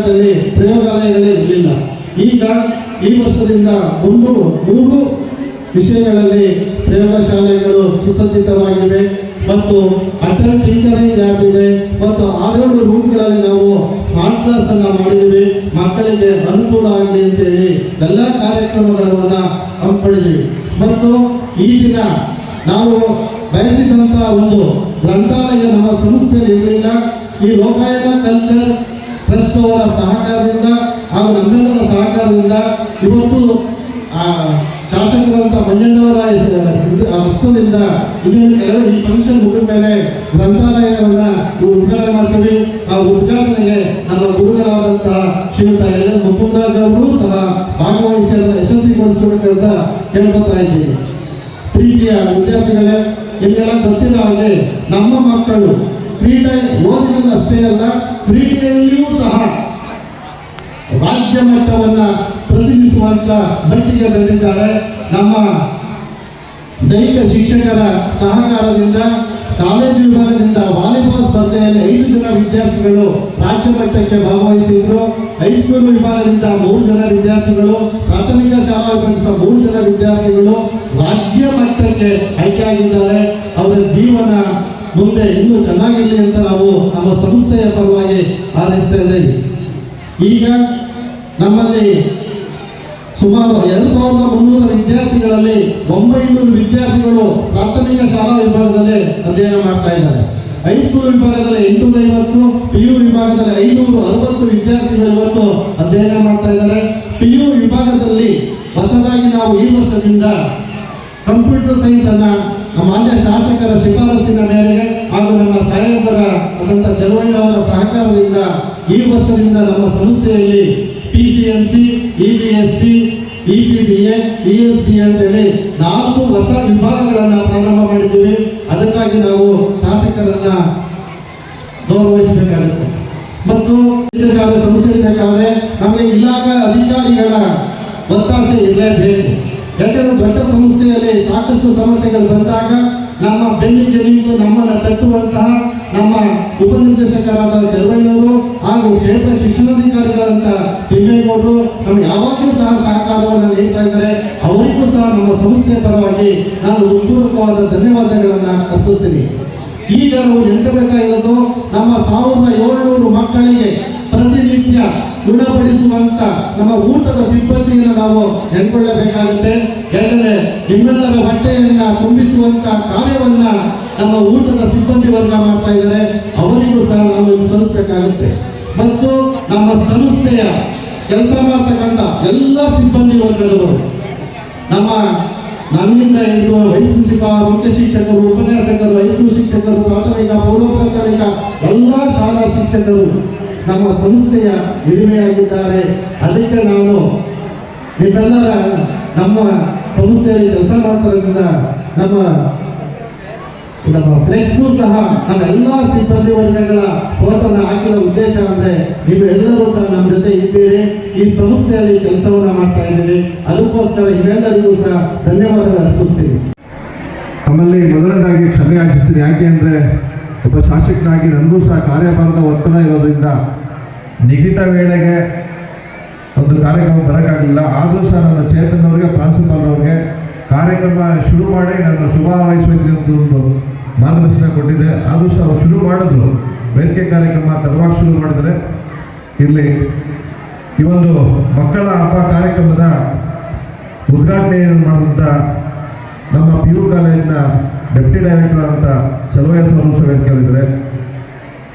ವಿಭಾಗದಲ್ಲಿ ಪ್ರಯೋಗಾಲಯಗಳೇ ಇರಲಿಲ್ಲ. ಈಗ ಈ ವರ್ಷದಿಂದ ಒಂದು, ಮೂರು ವಿಷಯಗಳಲ್ಲಿ ಪ್ರಯೋಗಶಾಲೆಗಳು ಸುಸಜ್ಜಿತವಾಗಿವೆ ಮತ್ತು ಅಟಲ್ ಟಿಂಕರಿಂಗ್ ಲ್ಯಾಬ್ ಇದೆ ಮತ್ತು ಆರೇಳು ರೂಮ್ಗಳಲ್ಲಿ ನಾವು ಸ್ಮಾರ್ಟ್ ಕ್ಲಾಸ್ ಅನ್ನ ಮಾಡಿದ್ದೀವಿ. ಮಕ್ಕಳಿಗೆ ಅನುಕೂಲ ಆಗಲಿ ಅಂತೇಳಿ ಎಲ್ಲ ಕಾರ್ಯಕ್ರಮಗಳನ್ನ ಹಮ್ಮಿಕೊಂಡಿದ್ದೀವಿ ಮತ್ತು ಈ ದಿನ ನಾವು ಬಯಸಿದಂತಹ ಒಂದು ಗ್ರಂಥಾಲಯ ನಮ್ಮ ಸಂಸ್ಥೆಯಲ್ಲಿ ಇರಲಿಲ್ಲ. ಈ ಲೋಕಾಯತ ಕಲ್ಚರ್ ಟ್ರಸ್ಟ್ ಅವರ ಸಹಕಾರದಿಂದ ಹಾಗೂ ನಮ್ಮೆಲ್ಲರ ಸಹಕಾರದಿಂದ ಇವತ್ತು ಆ ಶಾಸಕರಂತ ಮಂಜಣ್ಣವರ ಹಸ್ತದಿಂದ ಇನ್ನೇನು ಈ ಫಂಕ್ಷನ್ ಮುಗಿದ ಮೇಲೆ ಗ್ರಂಥಾಲಯವನ್ನ ಉದ್ಘಾಟನೆ ಮಾಡ್ತೀವಿ. ಆ ಉದ್ಘಾಟನೆಗೆ ನಮ್ಮ ಗುರುಗಳಾದಂತಹ ಶ್ರೀಯುತ ಎಲ್. ಮುಕುಂದರಾಜ್ ಅವರು ಸಹ ಭಾಗವಹಿಸಿ ಯಶಸ್ವಿಗೊಳಿಸಬೇಕಂತ ಕೇಳ್ಕೊತಾ ಇದ್ದೀನಿ ಪ್ರೀತಿಯ ವಿದ್ಯಾರ್ಥಿಗಳೇ, ನಿಮಗೆಲ್ಲ ಗೊತ್ತಿಲ್ಲ ಹಾಗೆ ನಮ್ಮ ಮಕ್ಕಳು ಕ್ರೀಡೆ ಓದಿನಲ್ಲಿ ಅಷ್ಟೇ ಅಲ್ಲ ಕ್ರೀಡೆಯಲ್ಲಿಯೂ ಸಹ ರಾಜ್ಯ ಮಟ್ಟವನ್ನು ಪ್ರತಿನಿಧಿಸುವಂತ ಮಟ್ಟಿಗೆ ಬೆಳೆದಿದ್ದಾರೆ. ನಮ್ಮ ದೈಹಿಕ ಶಿಕ್ಷಕರ ಸಹಕಾರದಿಂದ, ಕಾಲೇಜು ವಿಭಾಗದಿಂದ ವಾಲಿಬಾಲ್ ಸ್ಪರ್ಧೆಯಲ್ಲಿ ಐದು ಜನ ವಿದ್ಯಾರ್ಥಿಗಳು ರಾಜ್ಯ ಮಟ್ಟಕ್ಕೆ ಭಾಗವಹಿಸಿದ್ರು. ಹೈಸ್ಕೂಲ್ ವಿಭಾಗದಿಂದ ಮೂರು ಜನ ವಿದ್ಯಾರ್ಥಿಗಳು, ಪ್ರಾಥಮಿಕ ಶಾಲಾ ವಿಭಾಗದ ಮೂರು ಜನ ವಿದ್ಯಾರ್ಥಿಗಳು ರಾಜ್ಯ ಮಟ್ಟಕ್ಕೆ ಆಯ್ಕೆಯಾಗಿದ್ದಾರೆ ಅವರ ಜೀವನ ಮುಂದೆ ಇನ್ನೂ ಚೆನ್ನಾಗಿರಲಿ ಅಂತ ನಾವು ನಮ್ಮ ಸಂಸ್ಥೆಯ ಪರವಾಗಿ ಹಾರೈಸ್ತಾ ಇದ್ದೇವೆ. ಈಗ ನಮ್ಮಲ್ಲಿ ಸುಮಾರು ಎರಡು ಸಾವಿರದ ಮುನ್ನೂರ ವಿದ್ಯಾರ್ಥಿಗಳಲ್ಲಿ ಒಂಬೈನೂರು ವಿದ್ಯಾರ್ಥಿಗಳು ಪ್ರಾಥಮಿಕ ಶಾಲಾ ವಿಭಾಗದಲ್ಲಿ ಅಧ್ಯಯನ ಮಾಡ್ತಾ ಇದ್ದಾರೆ. ಹೈಸ್ಕೂಲ್ ವಿಭಾಗದಲ್ಲಿ ಎಂಟುನೂರ ಐವತ್ತು ಪಿ ಯು ವಿಭಾಗದಲ್ಲಿ ಐನೂರ ಅರವತ್ತು ವಿದ್ಯಾರ್ಥಿಗಳು ಇವತ್ತು ಅಧ್ಯಯನ ಮಾಡ್ತಾ ಇದ್ದಾರೆ. ಪಿ ಯು ವಿಭಾಗದಲ್ಲಿ ಹೊಸದಾಗಿ ನಾವು ಈ ವರ್ಷದಿಂದ ಕಂಪ್ಯೂಟರ್ ಸೈನ್ಸ್ ಅನ್ನ ಮಾನ್ಯ ಶಾಸಕರ ಶಿಫಾರಸಿನ ಮೇರೆಗೆ ಹಾಗೂ ನಮ್ಮ ಸಾಹೇಬರ ಅದಂತ ಚಲುವಳ್ಳಿ ಅವರ ಸಹಕಾರದಿಂದ ಈ ವರ್ಷದಿಂದ ನಮ್ಮ ಸಂಸ್ಥೆಯಲ್ಲಿ P C M C E B S C E P B A E S P ಅಂತೇಳಿ ನಾಲ್ಕು ಹೊಸ ವಿಭಾಗಗಳನ್ನು ಪ್ರಾರಂಭ ಮಾಡಿದ್ದೀವಿ. ಅದಕ್ಕಾಗಿ ನಾವು ಶಾಸಕರನ್ನ ಗೌರವಿಸಬೇಕಾಗುತ್ತೆ. ಮತ್ತು ಸಂಸ್ಥೆ ನಮಗೆ ಇಲಾಖಾ ಅಧಿಕಾರಿಗಳ ಒತ್ತಾಸೆ ಇರಲೇಬೇಕು. ಯಾಕಂದ್ರೆ ದೊಡ್ಡ ಸಂಸ್ಥೆಯಲ್ಲಿ ಸಾಕಷ್ಟು ಸಮಸ್ಯೆಗಳು ಬಂದಾಗ ನಮ್ಮ ಬೆನ್ನಿಗೆ ನಿಂತು ನಮ್ಮನ್ನು ತಟ್ಟುವಂತಹ ನಮ್ಮ ಉಪನಿರ್ದೇಶಕರಾದ ಜರ್ವಯ್ಯವರು ಹಾಗೂ ಕ್ಷೇತ್ರ ಶಿಕ್ಷಣಾಧಿಕಾರಿಗಳಂತ ತಿಮ್ಮೇಗೌಡರು ನಮ್ಗೆ ಯಾವಾಗಲೂ ಸಹ ಸಹಕಾರವನ್ನು ನೀಡ್ತಾ ಇದ್ದಾರೆ. ಅವರಿಗೂ ಸಹ ನಮ್ಮ ಸಂಸ್ಥೆಯ ಪರವಾಗಿ ನಾನು ಹೃತ್ಪೂರ್ವಕವಾದ ಧನ್ಯವಾದಗಳನ್ನು ಅರ್ಪಿಸ್ತೀನಿ. ಈಗ ನಾವು ನೆನಪಬೇಕಾಗಿರೋದು ನಮ್ಮ ಸಾವಿರದ ಏಳ್ನೂರು ಮಕ್ಕಳಿಗೆ ಪ್ರತಿನಿತ್ಯ ಗುಣಪಡಿಸುವಂತ ನಮ್ಮ ಊಟದ ಸಿಬ್ಬಂದಿಯನ್ನು ನಾವು ನೆನ್ಕೊಳ್ಳಬೇಕಾಗುತ್ತೆ ಯಾಕಂದ್ರೆ ನಿಮ್ಮೆಲ್ಲರ ಹೊಟ್ಟೆಯನ್ನ ತುಂಬಿಸುವಂತ ಕಾರ್ಯವನ್ನ ನಮ್ಮ ಊಟದ ಸಿಬ್ಬಂದಿ ವರ್ಗ ಮಾಡ್ತಾ ಇದ್ದಾರೆ. ಅವರಿಗೂ ಸಹ ನಾವು ಸ್ಮರಿಸಬೇಕಾಗುತ್ತೆ ಮತ್ತು ನಮ್ಮ ಸಂಸ್ಥೆಯ ಕೆಲಸ ಮಾಡ್ತಕ್ಕಂಥ ಎಲ್ಲ ಸಿಬ್ಬಂದಿ ವರ್ಗದವರು, ನಮ್ಮ ನನ್ನಿಂದ ಹಿಡಿದು ವೈಸ್ ಪ್ರಿನ್ಸಿಪಾಲ್ ಮುಖ್ಯ ಶಿಕ್ಷಕರು, ಉಪನ್ಯಾಸಕರು ಹೈಸ್ಕೂಲ್ ಶಿಕ್ಷಕರು, ಪ್ರಾಥಮಿಕ ಪೂರ್ವ ಪ್ರಾಥಮಿಕ, ಎಲ್ಲ ಶಾಲಾ ಶಿಕ್ಷಕರು ನಮ್ಮ ಸಂಸ್ಥೆಯ ಹಿರಿಮೆಯಾಗಿದ್ದಾರೆ. ಅದಕ್ಕೆ ನಾನು ನಿಮ್ಮೆಲ್ಲರ ನಮ್ಮ ಸಂಸ್ಥೆಯಲ್ಲಿ ಕೆಲಸ ಮಾಡ್ತಾರಿಂದ ನಮ್ಮ ನಮ್ಮ ಫ್ಲೆಕ್ಸ್ಗೂ ಸಹ ಎಲ್ಲ ಸಿಬ್ಬಂದಿ ವರ್ಗಗಳ ಫೋಟೋನ ಹಾಕಿರೋ ಉದ್ದೇಶ ಅಂದ್ರೆ ನೀವು ಎಲ್ಲರೂ ಸಹ ನಮ್ಮ ಜೊತೆ ಇದ್ದೀರಿ. ಈ ಸಂಸ್ಥೆಯಲ್ಲಿ ಕೆಲಸವನ್ನು ಮಾಡ್ತಾ ಇದ್ದೀರಿ. ಅದಕ್ಕೋಸ್ಕರ ಇವೆಲ್ಲರಿಗೂ ಸಹ ಧನ್ಯವಾದಗಳು ಅರ್ಪಿಸ್ತೀನಿ. ನಮ್ಮಲ್ಲಿ ಮೊದಲನೇದಾಗಿ ಕ್ಷಮೆ ಯಾಕೆ ಅಂದರೆ ಒಬ್ಬ ಶಾಸಕನಾಗಿ ನನಗೂ ಸಹ ಕಾರ್ಯಭಾರದ ಒತ್ತಡ ಇರೋದ್ರಿಂದ ನಿಗದಿತ ವೇಳೆಗೆ ಒಂದು ಕಾರ್ಯಕ್ರಮ ಬರೋಕ್ಕಾಗಲಿಲ್ಲ. ಆದರೂ ಸಹ ನನ್ನ ಚೇತನ್ ಅವರಿಗೆ ಪ್ರಾನ್ಸಿಪಾಲ್ ಅವ್ರಿಗೆ ಕಾರ್ಯಕ್ರಮ ಶುರು ಮಾಡಿ ನಾನು ಶುಭ ಒಂದು ಮಾರ್ಗದರ್ಶನ ಕೊಟ್ಟಿದೆ. ಆದರೂ ಸಹ ಶುರು ಮಾಡಿದ್ರು. ವೇದಿಕೆ ಕಾರ್ಯಕ್ರಮ ತರುವಾಗ ಶುರು ಮಾಡಿದರೆ ಇಲ್ಲಿ ಈ ಒಂದು ಮಕ್ಕಳ ಹಬ್ಬ ಕಾರ್ಯಕ್ರಮದ ಉದ್ಘಾಟನೆಯನ್ನು ಮಾಡಿದಂಥ ನಮ್ಮ ಪಿ ಯು ಕಾಲೇಜಿನ ಡೆಪ್ಟಿ ಡೈರೆಕ್ಟರ್ ಅಂತ ಚಲುವಯ್ಯ ಸರ್ ವೇದಿಕೆ ಅವರಿದ್ದಾರೆ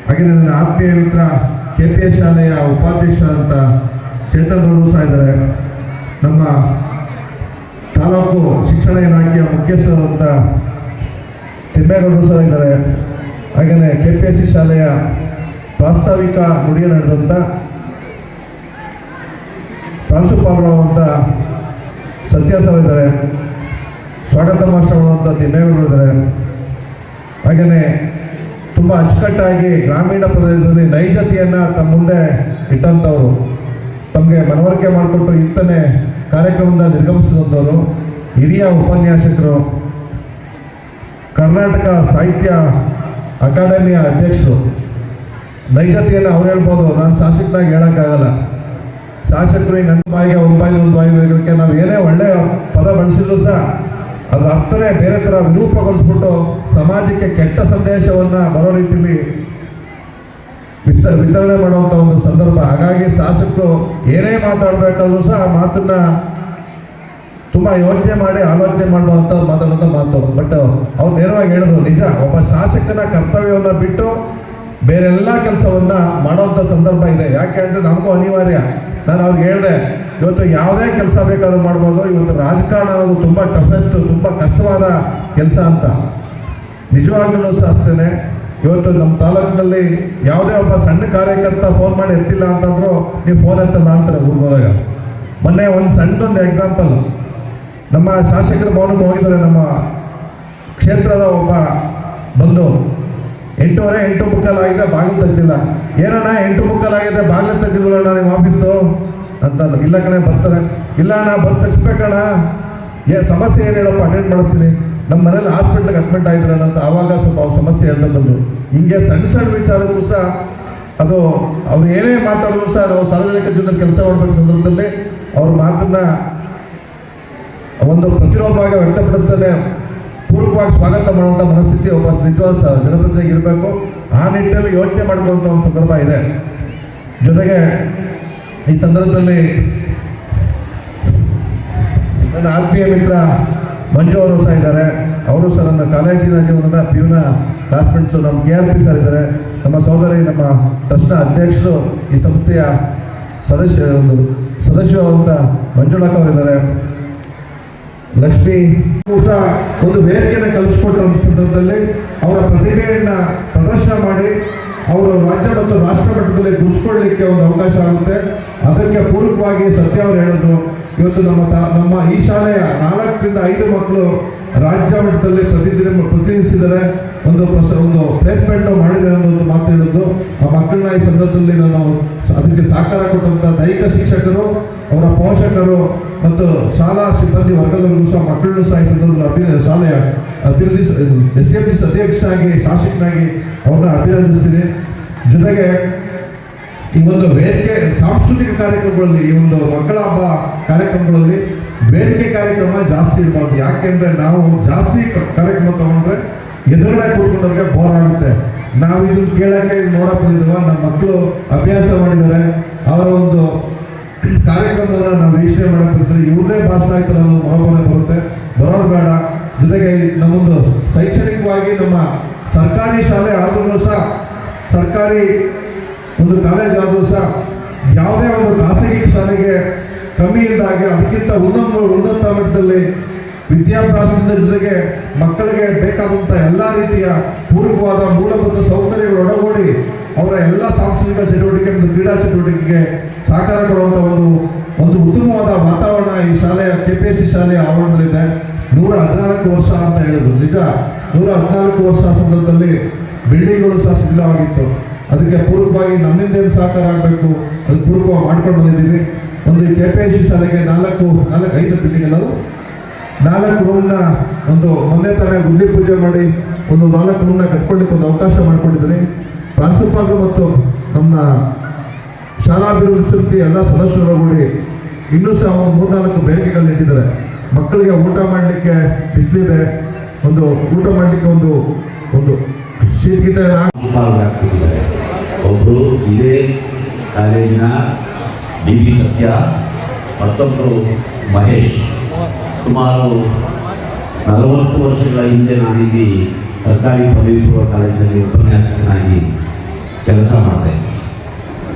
ಹಾಗೆ ನನ್ನ ಆತ್ಮೀಯ ಮಿತ್ರ ಕೆ ಪಿ ಎಸ್ ಶಾಲೆಯ ಉಪಾಧ್ಯಕ್ಷ ಅಂತ ಸಹ ಇದ್ದಾರೆ. ನಮ್ಮ ತಾಲೂಕು ಶಿಕ್ಷಣ ಇಲಾಖೆಯ ಮುಖ್ಯಸ್ಥರಾದಂಥ ತಿಮ್ಮೇಗೌಡರು ಸಹ ಇದ್ದಾರೆ. ಹಾಗೆಯೇ ಕೆ ಪಿ ಎಸ್ ಸಿ ಶಾಲೆಯ ಪ್ರಾಸ್ತಾವಿಕ ನುಡಿಯ ನಡೆದಂಥ ಪ್ರಾಂಶುಪಾಲರು ಅಂತ ಸತ್ಯ ಸರ್ ಇದ್ದಾರೆ. ಸ್ವಾಗತ ಮಾಸ್ಟರ್ ತಿಮ್ಮೇಗೌಡರು ಇದ್ದಾರೆ. ಹಾಗೆಯೇ ತುಂಬ ಅಚ್ಚುಕಟ್ಟಾಗಿ ಗ್ರಾಮೀಣ ಪ್ರದೇಶದಲ್ಲಿ ನೈಜತೆಯನ್ನು ತಮ್ಮ ಮುಂದೆ ಇಟ್ಟಂಥವ್ರು ತಮಗೆ ಮನವರಿಕೆ ಮಾಡಿಕೊಟ್ಟು ಇಂತನೇ ಕಾರ್ಯಕ್ರಮದ ನಿರ್ಗಮಿಸಿದಂಥವರು ಹಿರಿಯ ಉಪನ್ಯಾಸಕರು. ಕರ್ನಾಟಕ ಸಾಹಿತ್ಯ ಅಕಾಡೆಮಿಯ ಅಧ್ಯಕ್ಷರು. ನೈಜತೆಯನ್ನು ಅವ್ರು ಹೇಳ್ಬೋದು. ನಾನು ಶಾಸಕನಾಗಿ ಹೇಳೋಕ್ಕಾಗಲ್ಲ. ಶಾಸಕರು ಈ ನನ್ನ ಬಾಯಿಗೆ ಒಂದು ಬಾಯಿ ಒಂದು ಬಾಯಿ ಹೇಳೋಕ್ಕೆ ನಾವು ಏನೇ ಒಳ್ಳೆಯ ಪದ ಬಳಸಿದ್ರು ಸಹ ಅದ್ರ ಅರ್ಥನೇ ಬೇರೆ ಥರ ವಿರೂಪಗೊಳಿಸ್ಬಿಟ್ಟು ಸಮಾಜಕ್ಕೆ ಕೆಟ್ಟ ಸಂದೇಶವನ್ನು ಬರೋ ರೀತಿಯಲ್ಲಿ ವಿತ ವಿತರಣೆ ಮಾಡುವಂಥ ಒಂದು ಸಂದರ್ಭ. ಹಾಗಾಗಿ ಶಾಸಕರು ಏನೇ ಮಾತಾಡಬೇಕಾದ್ರೂ ಸಹ ಆ ಮಾತನ್ನ ತುಂಬ ಯೋಚನೆ ಮಾಡಿ ಆಲೋಚನೆ ಮಾಡುವಂಥ ಮಾತಾಡುವಂಥ ಮಾತು. ಬಟ್ ಅವ್ರು ನೇರವಾಗಿ ಹೇಳಿದ್ರು, ನಿಜ, ಒಬ್ಬ ಶಾಸಕನ ಕರ್ತವ್ಯವನ್ನು ಬಿಟ್ಟು ಬೇರೆಲ್ಲ ಕೆಲಸವನ್ನ ಮಾಡುವಂಥ ಸಂದರ್ಭ ಇದೆ. ಯಾಕೆ ಅಂದರೆ ನಮಗೂ ಅನಿವಾರ್ಯ. ನಾನು ಅವ್ರಿಗೆ ಹೇಳಿದೆ ಇವತ್ತು ಯಾವುದೇ ಕೆಲಸ ಬೇಕಾದ್ರೂ ಮಾಡ್ಬೋದು. ಇವತ್ತು ರಾಜಕಾರಣ ಅನ್ನೋದು ತುಂಬ ಟಫೆಸ್ಟ್ ತುಂಬ ಕಷ್ಟವಾದ ಕೆಲಸ ಅಂತ. ನಿಜವಾಗ್ಲೂ ಸಾಸ್ತೇನೆ ಇವತ್ತು ನಮ್ಮ ತಾಲೂಕಿನಲ್ಲಿ ಯಾವುದೇ ಒಬ್ಬ ಸಣ್ಣ ಕಾರ್ಯಕರ್ತ ಫೋನ್ ಮಾಡಿ ಎತ್ತಿಲ್ಲ ಅಂತಂದ್ರು ನೀವು ಫೋನ್ ಎತ್ತಲ್ಲ ಅಂತಾರೆ ಹೋದಾಗ ಮೊನ್ನೆ ಒಂದು ಸಣ್ಣದೊಂದು ಎಕ್ಸಾಂಪಲ್ ನಮ್ಮ ಶಾಸಕರ ಭವನಕ್ಕೆ ಹೋಗಿದ್ದಾರೆ, ನಮ್ಮ ಕ್ಷೇತ್ರದ ಒಬ್ಬ ಬಂದು. ಎಂಟೂವರೆ, ಎಂಟು ಮುಕ್ಕಾಲಾಗಿದೆ ಬಾಗಿಲು ತೆಗ್ದಿಲ್ಲ. ಏನಣ್ಣ, ಎಂಟು ಮುಕ್ಕಾಲಾಗಿದೆ ಬಾಗಿಲು ತೆಗ್ದಿಲ್ಲ ನಿಮ್ಮ ಆಫೀಸು ಅಂತಂದು, ಇಲ್ಲ ಕಣೆ ಬರ್ತಾರೆ ಇಲ್ಲ ಅಣ್ಣ, ಬಂದು ತೆಗಿಸ್ಬೇಕಣ್ಣ ಏ, ಸಮಸ್ಯೆ ಏನು ಹೇಳಪ್ಪ, ಅಟೆಂಡ್ ಮಾಡಿಸ್ತೀನಿ. ನಮ್ಮ ಮನೇಲಿ ಹಾಸ್ಪಿಟ್ಲಿಗೆ ಅಡ್ಮಿಟ್ ಆಗಿದ್ರಣ್ಣ ಅಂತ ಆವಾಗ ಸ್ವಲ್ಪ ಅವ್ರ ಸಮಸ್ಯೆ ಹೇಳ್ತಾ ಬಂದರು. ಹಿಂಗೆ ಸಣ್ಣ ಸಣ್ಣ ವಿಚಾರಕ್ಕೂ ಸಹ ಅದು ಅವ್ರು ಏನೇ ಮಾತಾಡಿದ್ರು ಸಹ ನಾವು ಸಾರ್ವಜನಿಕ ಜೊತೆ ಕೆಲಸ ಮಾಡಬೇಕು ಸಂದರ್ಭದಲ್ಲಿ ಅವ್ರ ಮಾತನ್ನ ಒಂದು ಪ್ರತಿರೋಧವಾಗಿ ವ್ಯಕ್ತಪಡಿಸ್ತಾನೆ, ಪೂರ್ವಕವಾಗಿ ಸ್ವಾಗತ ಮಾಡುವಂಥ ಮನಸ್ಥಿತಿ ಒಬ್ಬ ನಿಜವಾದ ಜನಪ್ರತಿನಿಧಿಗೆ ಇರಬೇಕು ಆ ನಿಟ್ಟಿನಲ್ಲಿ ಯೋಚನೆ ಮಾಡಿದಂಥ ಒಂದು ಸಂದರ್ಭ ಇದೆ. ಜೊತೆಗೆ ಈ ಸಂದರ್ಭದಲ್ಲಿ ನನ್ನ ಆತ್ಮೀಯ ಮಿತ್ರ ಮಂಜು ಅವರು ಸಹ ಇದ್ದಾರೆ. ಅವರು ಸಹ ನನ್ನ ಕಾಲೇಜಿನ ಜೀವನದ ಪ್ಯೂನ ಕ್ಲಾಸ್ಮೇಟ್ಸು ನಮ್ಮ ಕೆ ಆರ್ ಪಿ ಸರ್ ಇದ್ದಾರೆ. ನಮ್ಮ ಸಹೋದರಿ, ನಮ್ಮ ಟ್ರಸ್ಟ್ನ ಅಧ್ಯಕ್ಷರು ಈ ಸಂಸ್ಥೆಯ ಸದಸ್ಯ, ಒಂದು ಸದಸ್ಯರಾದಂಥ ಮಂಜುಳಕ್ಕ ಅವರಿದ್ದಾರೆ ಲಕ್ಷ್ಮಿ ಊಟ ಒಂದು ವೇದಿಕೆಯನ್ನು ಕಲಿಸ್ಕೊಟ್ಟಂಥ ಸಂದರ್ಭದಲ್ಲಿ ಅವರ ಪ್ರತಿಭೆಯನ್ನು ಪ್ರದರ್ಶನ ಮಾಡಿ ಅವರು ರಾಜ್ಯ ಮತ್ತು ರಾಷ್ಟ್ರ ಮಟ್ಟದಲ್ಲಿ ಗುರುಸ್ಕೊಳ್ಳಿಕ್ಕೆ ಒಂದು ಅವಕಾಶ ಆಗುತ್ತೆ. ಅದಕ್ಕೆ ಪೂರ್ವಕವಾಗಿ ಸತ್ಯ ಅವರು ಹೇಳಿದ್ರು ಇವತ್ತು ನಮ್ಮ ನಮ್ಮ ಈ ಶಾಲೆಯ ನಾಲ್ಕರಿಂದ ಐದು ಮಕ್ಕಳು ರಾಜ್ಯ ಮಟ್ಟದಲ್ಲಿ ಪ್ರತಿದಿನ ಪ್ರತಿನಿಧಿಸಿದರೆ ಒಂದು ಒಂದು ಪ್ಲೇಸ್ಮೆಂಟ್ ಮಾಡಿದೆ ಅನ್ನೋ ಒಂದು ಮಾತು ಹೇಳಿದ್ದು ಆ ಮಕ್ಕಳನ್ನ ಈ ಸಂದರ್ಭದಲ್ಲಿ ನಾನು ಅದಕ್ಕೆ ಸಹಕಾರ ಕೊಟ್ಟಂಥ ದೈಹಿಕ ಶಿಕ್ಷಕರು, ಅವರ ಪೋಷಕರು ಮತ್ತು ಶಾಲಾ ಸಿಬ್ಬಂದಿ ವರ್ಗದವರಿಗೂ ಸಹ ಮಕ್ಕಳನ್ನು ಸಹ ಈ ಸಂದರ್ಭದಲ್ಲಿ ಅಭಿನಯ ಶಾಲೆಯ ಅಭಿವೃದ್ಧಿ ಎಸ್ ಕೆ ಅಧ್ಯಕ್ಷನಾಗಿ, ಶಾಸಕನಾಗಿ ಅವ್ರನ್ನ ಅಭಿನಂದಿಸ್ತೀನಿ. ಜೊತೆಗೆ ಈ ಒಂದು ವೇದಿಕೆ ಸಾಂಸ್ಕೃತಿಕ ಕಾರ್ಯಕ್ರಮಗಳಲ್ಲಿ, ಈ ಒಂದು ಮಕ್ಕಳ ಹಬ್ಬ ಕಾರ್ಯಕ್ರಮಗಳಲ್ಲಿ ವೇದಿಕೆ ಕಾರ್ಯಕ್ರಮ ಜಾಸ್ತಿ ಇರಬಾರ್ದು. ಯಾಕೆಂದ್ರೆ ನಾವು ಜಾಸ್ತಿ ಕಾರ್ಯಕ್ರಮ ತಗೊಂಡ್ರೆ ಎದುರುಗಡೆ ಕೂತ್ಕೊಂಡವ್ರಿಗೆ ಬೋರ್ ಆಗುತ್ತೆ. ನಾವು ಇದನ್ನ ಕೇಳಕ್ಕೆ ನೋಡಕ್ ಬಂದಿದ್ವ ನಮ್ಮ ಮಕ್ಕಳು ಅಭ್ಯಾಸ ಮಾಡಿದ್ದಾರೆ. ಅವರ ಒಂದು ಕಾರ್ಯಕ್ರಮವನ್ನು ನಾವು ವೀಕ್ಷಣೆ ಮಾಡಕ್ ಬರ್ತೀವಿ ಇವ್ರದೇ ಭಾಷಣ ಆಯ್ತು ಅನ್ನೋ ಮನೋಭಾವನೆ ಬರುತ್ತೆ. ಬರೋದು ಬೇಡ. ಜೊತೆಗೆ ನಮ್ಮೊಂದು ಶೈಕ್ಷಣಿಕವಾಗಿ ನಮ್ಮ ಸರ್ಕಾರಿ ಶಾಲೆ ಆದರೂ ಸಹ, ಸರ್ಕಾರಿ ಒಂದು ಕಾಲೇಜ್ ಆದರೂ ಸಹ ಯಾವುದೇ ಒಂದು ಖಾಸಗಿ ಶಾಲೆಗೆ ಕಮ್ಮಿ ಇದ್ದಾಗ ಅದಕ್ಕಿಂತ ಉನ್ನತ ಉನ್ನತ ಮಟ್ಟದಲ್ಲಿ ವಿದ್ಯಾಭ್ಯಾಸದ ಜೊತೆಗೆ ಮಕ್ಕಳಿಗೆ ಬೇಕಾದಂಥ ಎಲ್ಲ ರೀತಿಯ ಪೂರಕವಾದ ಮೂಲಭೂತ ಸೌಕರ್ಯಗಳು ಒಳಗೂಡಿ ಅವರ ಎಲ್ಲ ಸಾಂಸ್ಕೃತಿಕ ಚಟುವಟಿಕೆ ಮತ್ತು ಕ್ರೀಡಾ ಚಟುವಟಿಕೆಗೆ ಸಹಕಾರ ಕೊಡುವಂಥ ಒಂದು ಒಂದು ಉತ್ತಮವಾದ ವಾತಾವರಣ ಈ ಶಾಲೆಯ ಕೆ ಪಿ ಎಸ್ ಸಿ ಶಾಲೆಯ ಆವರಣದಲ್ಲಿದೆ. ನೂರ ಹದಿನಾಲ್ಕು ವರ್ಷ ಅಂತ ಹೇಳಿದ್ರು. ನಿಜ ನೂರ ಹದಿನಾಲ್ಕು ವರ್ಷ ಸಂದರ್ಭದಲ್ಲಿ ಬಿಲ್ಡಿಂಗ್ಗಳು ಸಹ ಸಿದ್ಧವಾಗಿತ್ತು. ಅದಕ್ಕೆ ಪೂರ್ವವಾಗಿ ನಮ್ಮಿಂದ ಏನು ಸಹಕಾರ ಆಗಬೇಕು ಅದು ಪೂರ್ವವಾಗಿ ಮಾಡ್ಕೊಂಡು ಬಂದಿದ್ದೀವಿ. ಒಂದು ಕೆ ಪಿ ಸಿ ಶಾಲೆಗೆ ನಾಲ್ಕು ನಾಲ್ಕು, ಐದು ಬಿಲ್ಡಿಂಗ್ ನಾಲ್ಕು ರೂಮ್ನ ಒಂದು ಮೊನ್ನೆ ತಾನೇ ಗುಂಡಿ ಪೂಜೆ ಮಾಡಿ ಒಂದು ನಾಲ್ಕು ರೂಮ್ನ ಕಟ್ಕೊಳ್ಳಿಕ್ಕೆ ಒಂದು ಅವಕಾಶ ಮಾಡಿಕೊಂಡಿದ್ದೀನಿ. ಪ್ರಾಂಶುಪಾಲರು ಮತ್ತು ನಮ್ಮ ಶಾಲಾಭಿವೃದ್ಧಿ ಎಲ್ಲ ಸದಸ್ಯರು ಕೂಡಿ ಇನ್ನೂ ಸಹ ಒಂದು ಮೂರ್ನಾಲ್ಕು ಬೇಡಿಕೆಗಳನ್ನ ಇಟ್ಟಿದ್ದಾರೆ ಮಕ್ಕಳಿಗೆ ಊಟ ಮಾಡಲಿಕ್ಕೆ ಬಿಸಿಲಿದೆ, ಒಂದು ಊಟ ಮಾಡಲಿಕ್ಕೆ ಒಂದು ಒಂದು ಶೀಟ್ ಗಿಟ ಎಲ್ಲ ಹಾಕಿ ಆಗ್ತಿದ್ದಾರೆ. ಒಬ್ಬರು ಇದೇ ಕಾಲೇಜಿನ ಡಿ ಬಿ ಸತ್ಯ ಮತ್ತೊಬ್ಬರು ಮಹೇಶ್. ಸುಮಾರು ನಲವತ್ತು ವರ್ಷಗಳ ಹಿಂದೆ ನಾನಿಲ್ಲಿ ಸರ್ಕಾರಿ ಪದವಿ ಪೂರ್ವ ಕಾಲೇಜಿನಲ್ಲಿ ಉಪನ್ಯಾಸಕನಾಗಿ ಕೆಲಸ ಮಾಡಿದೆ.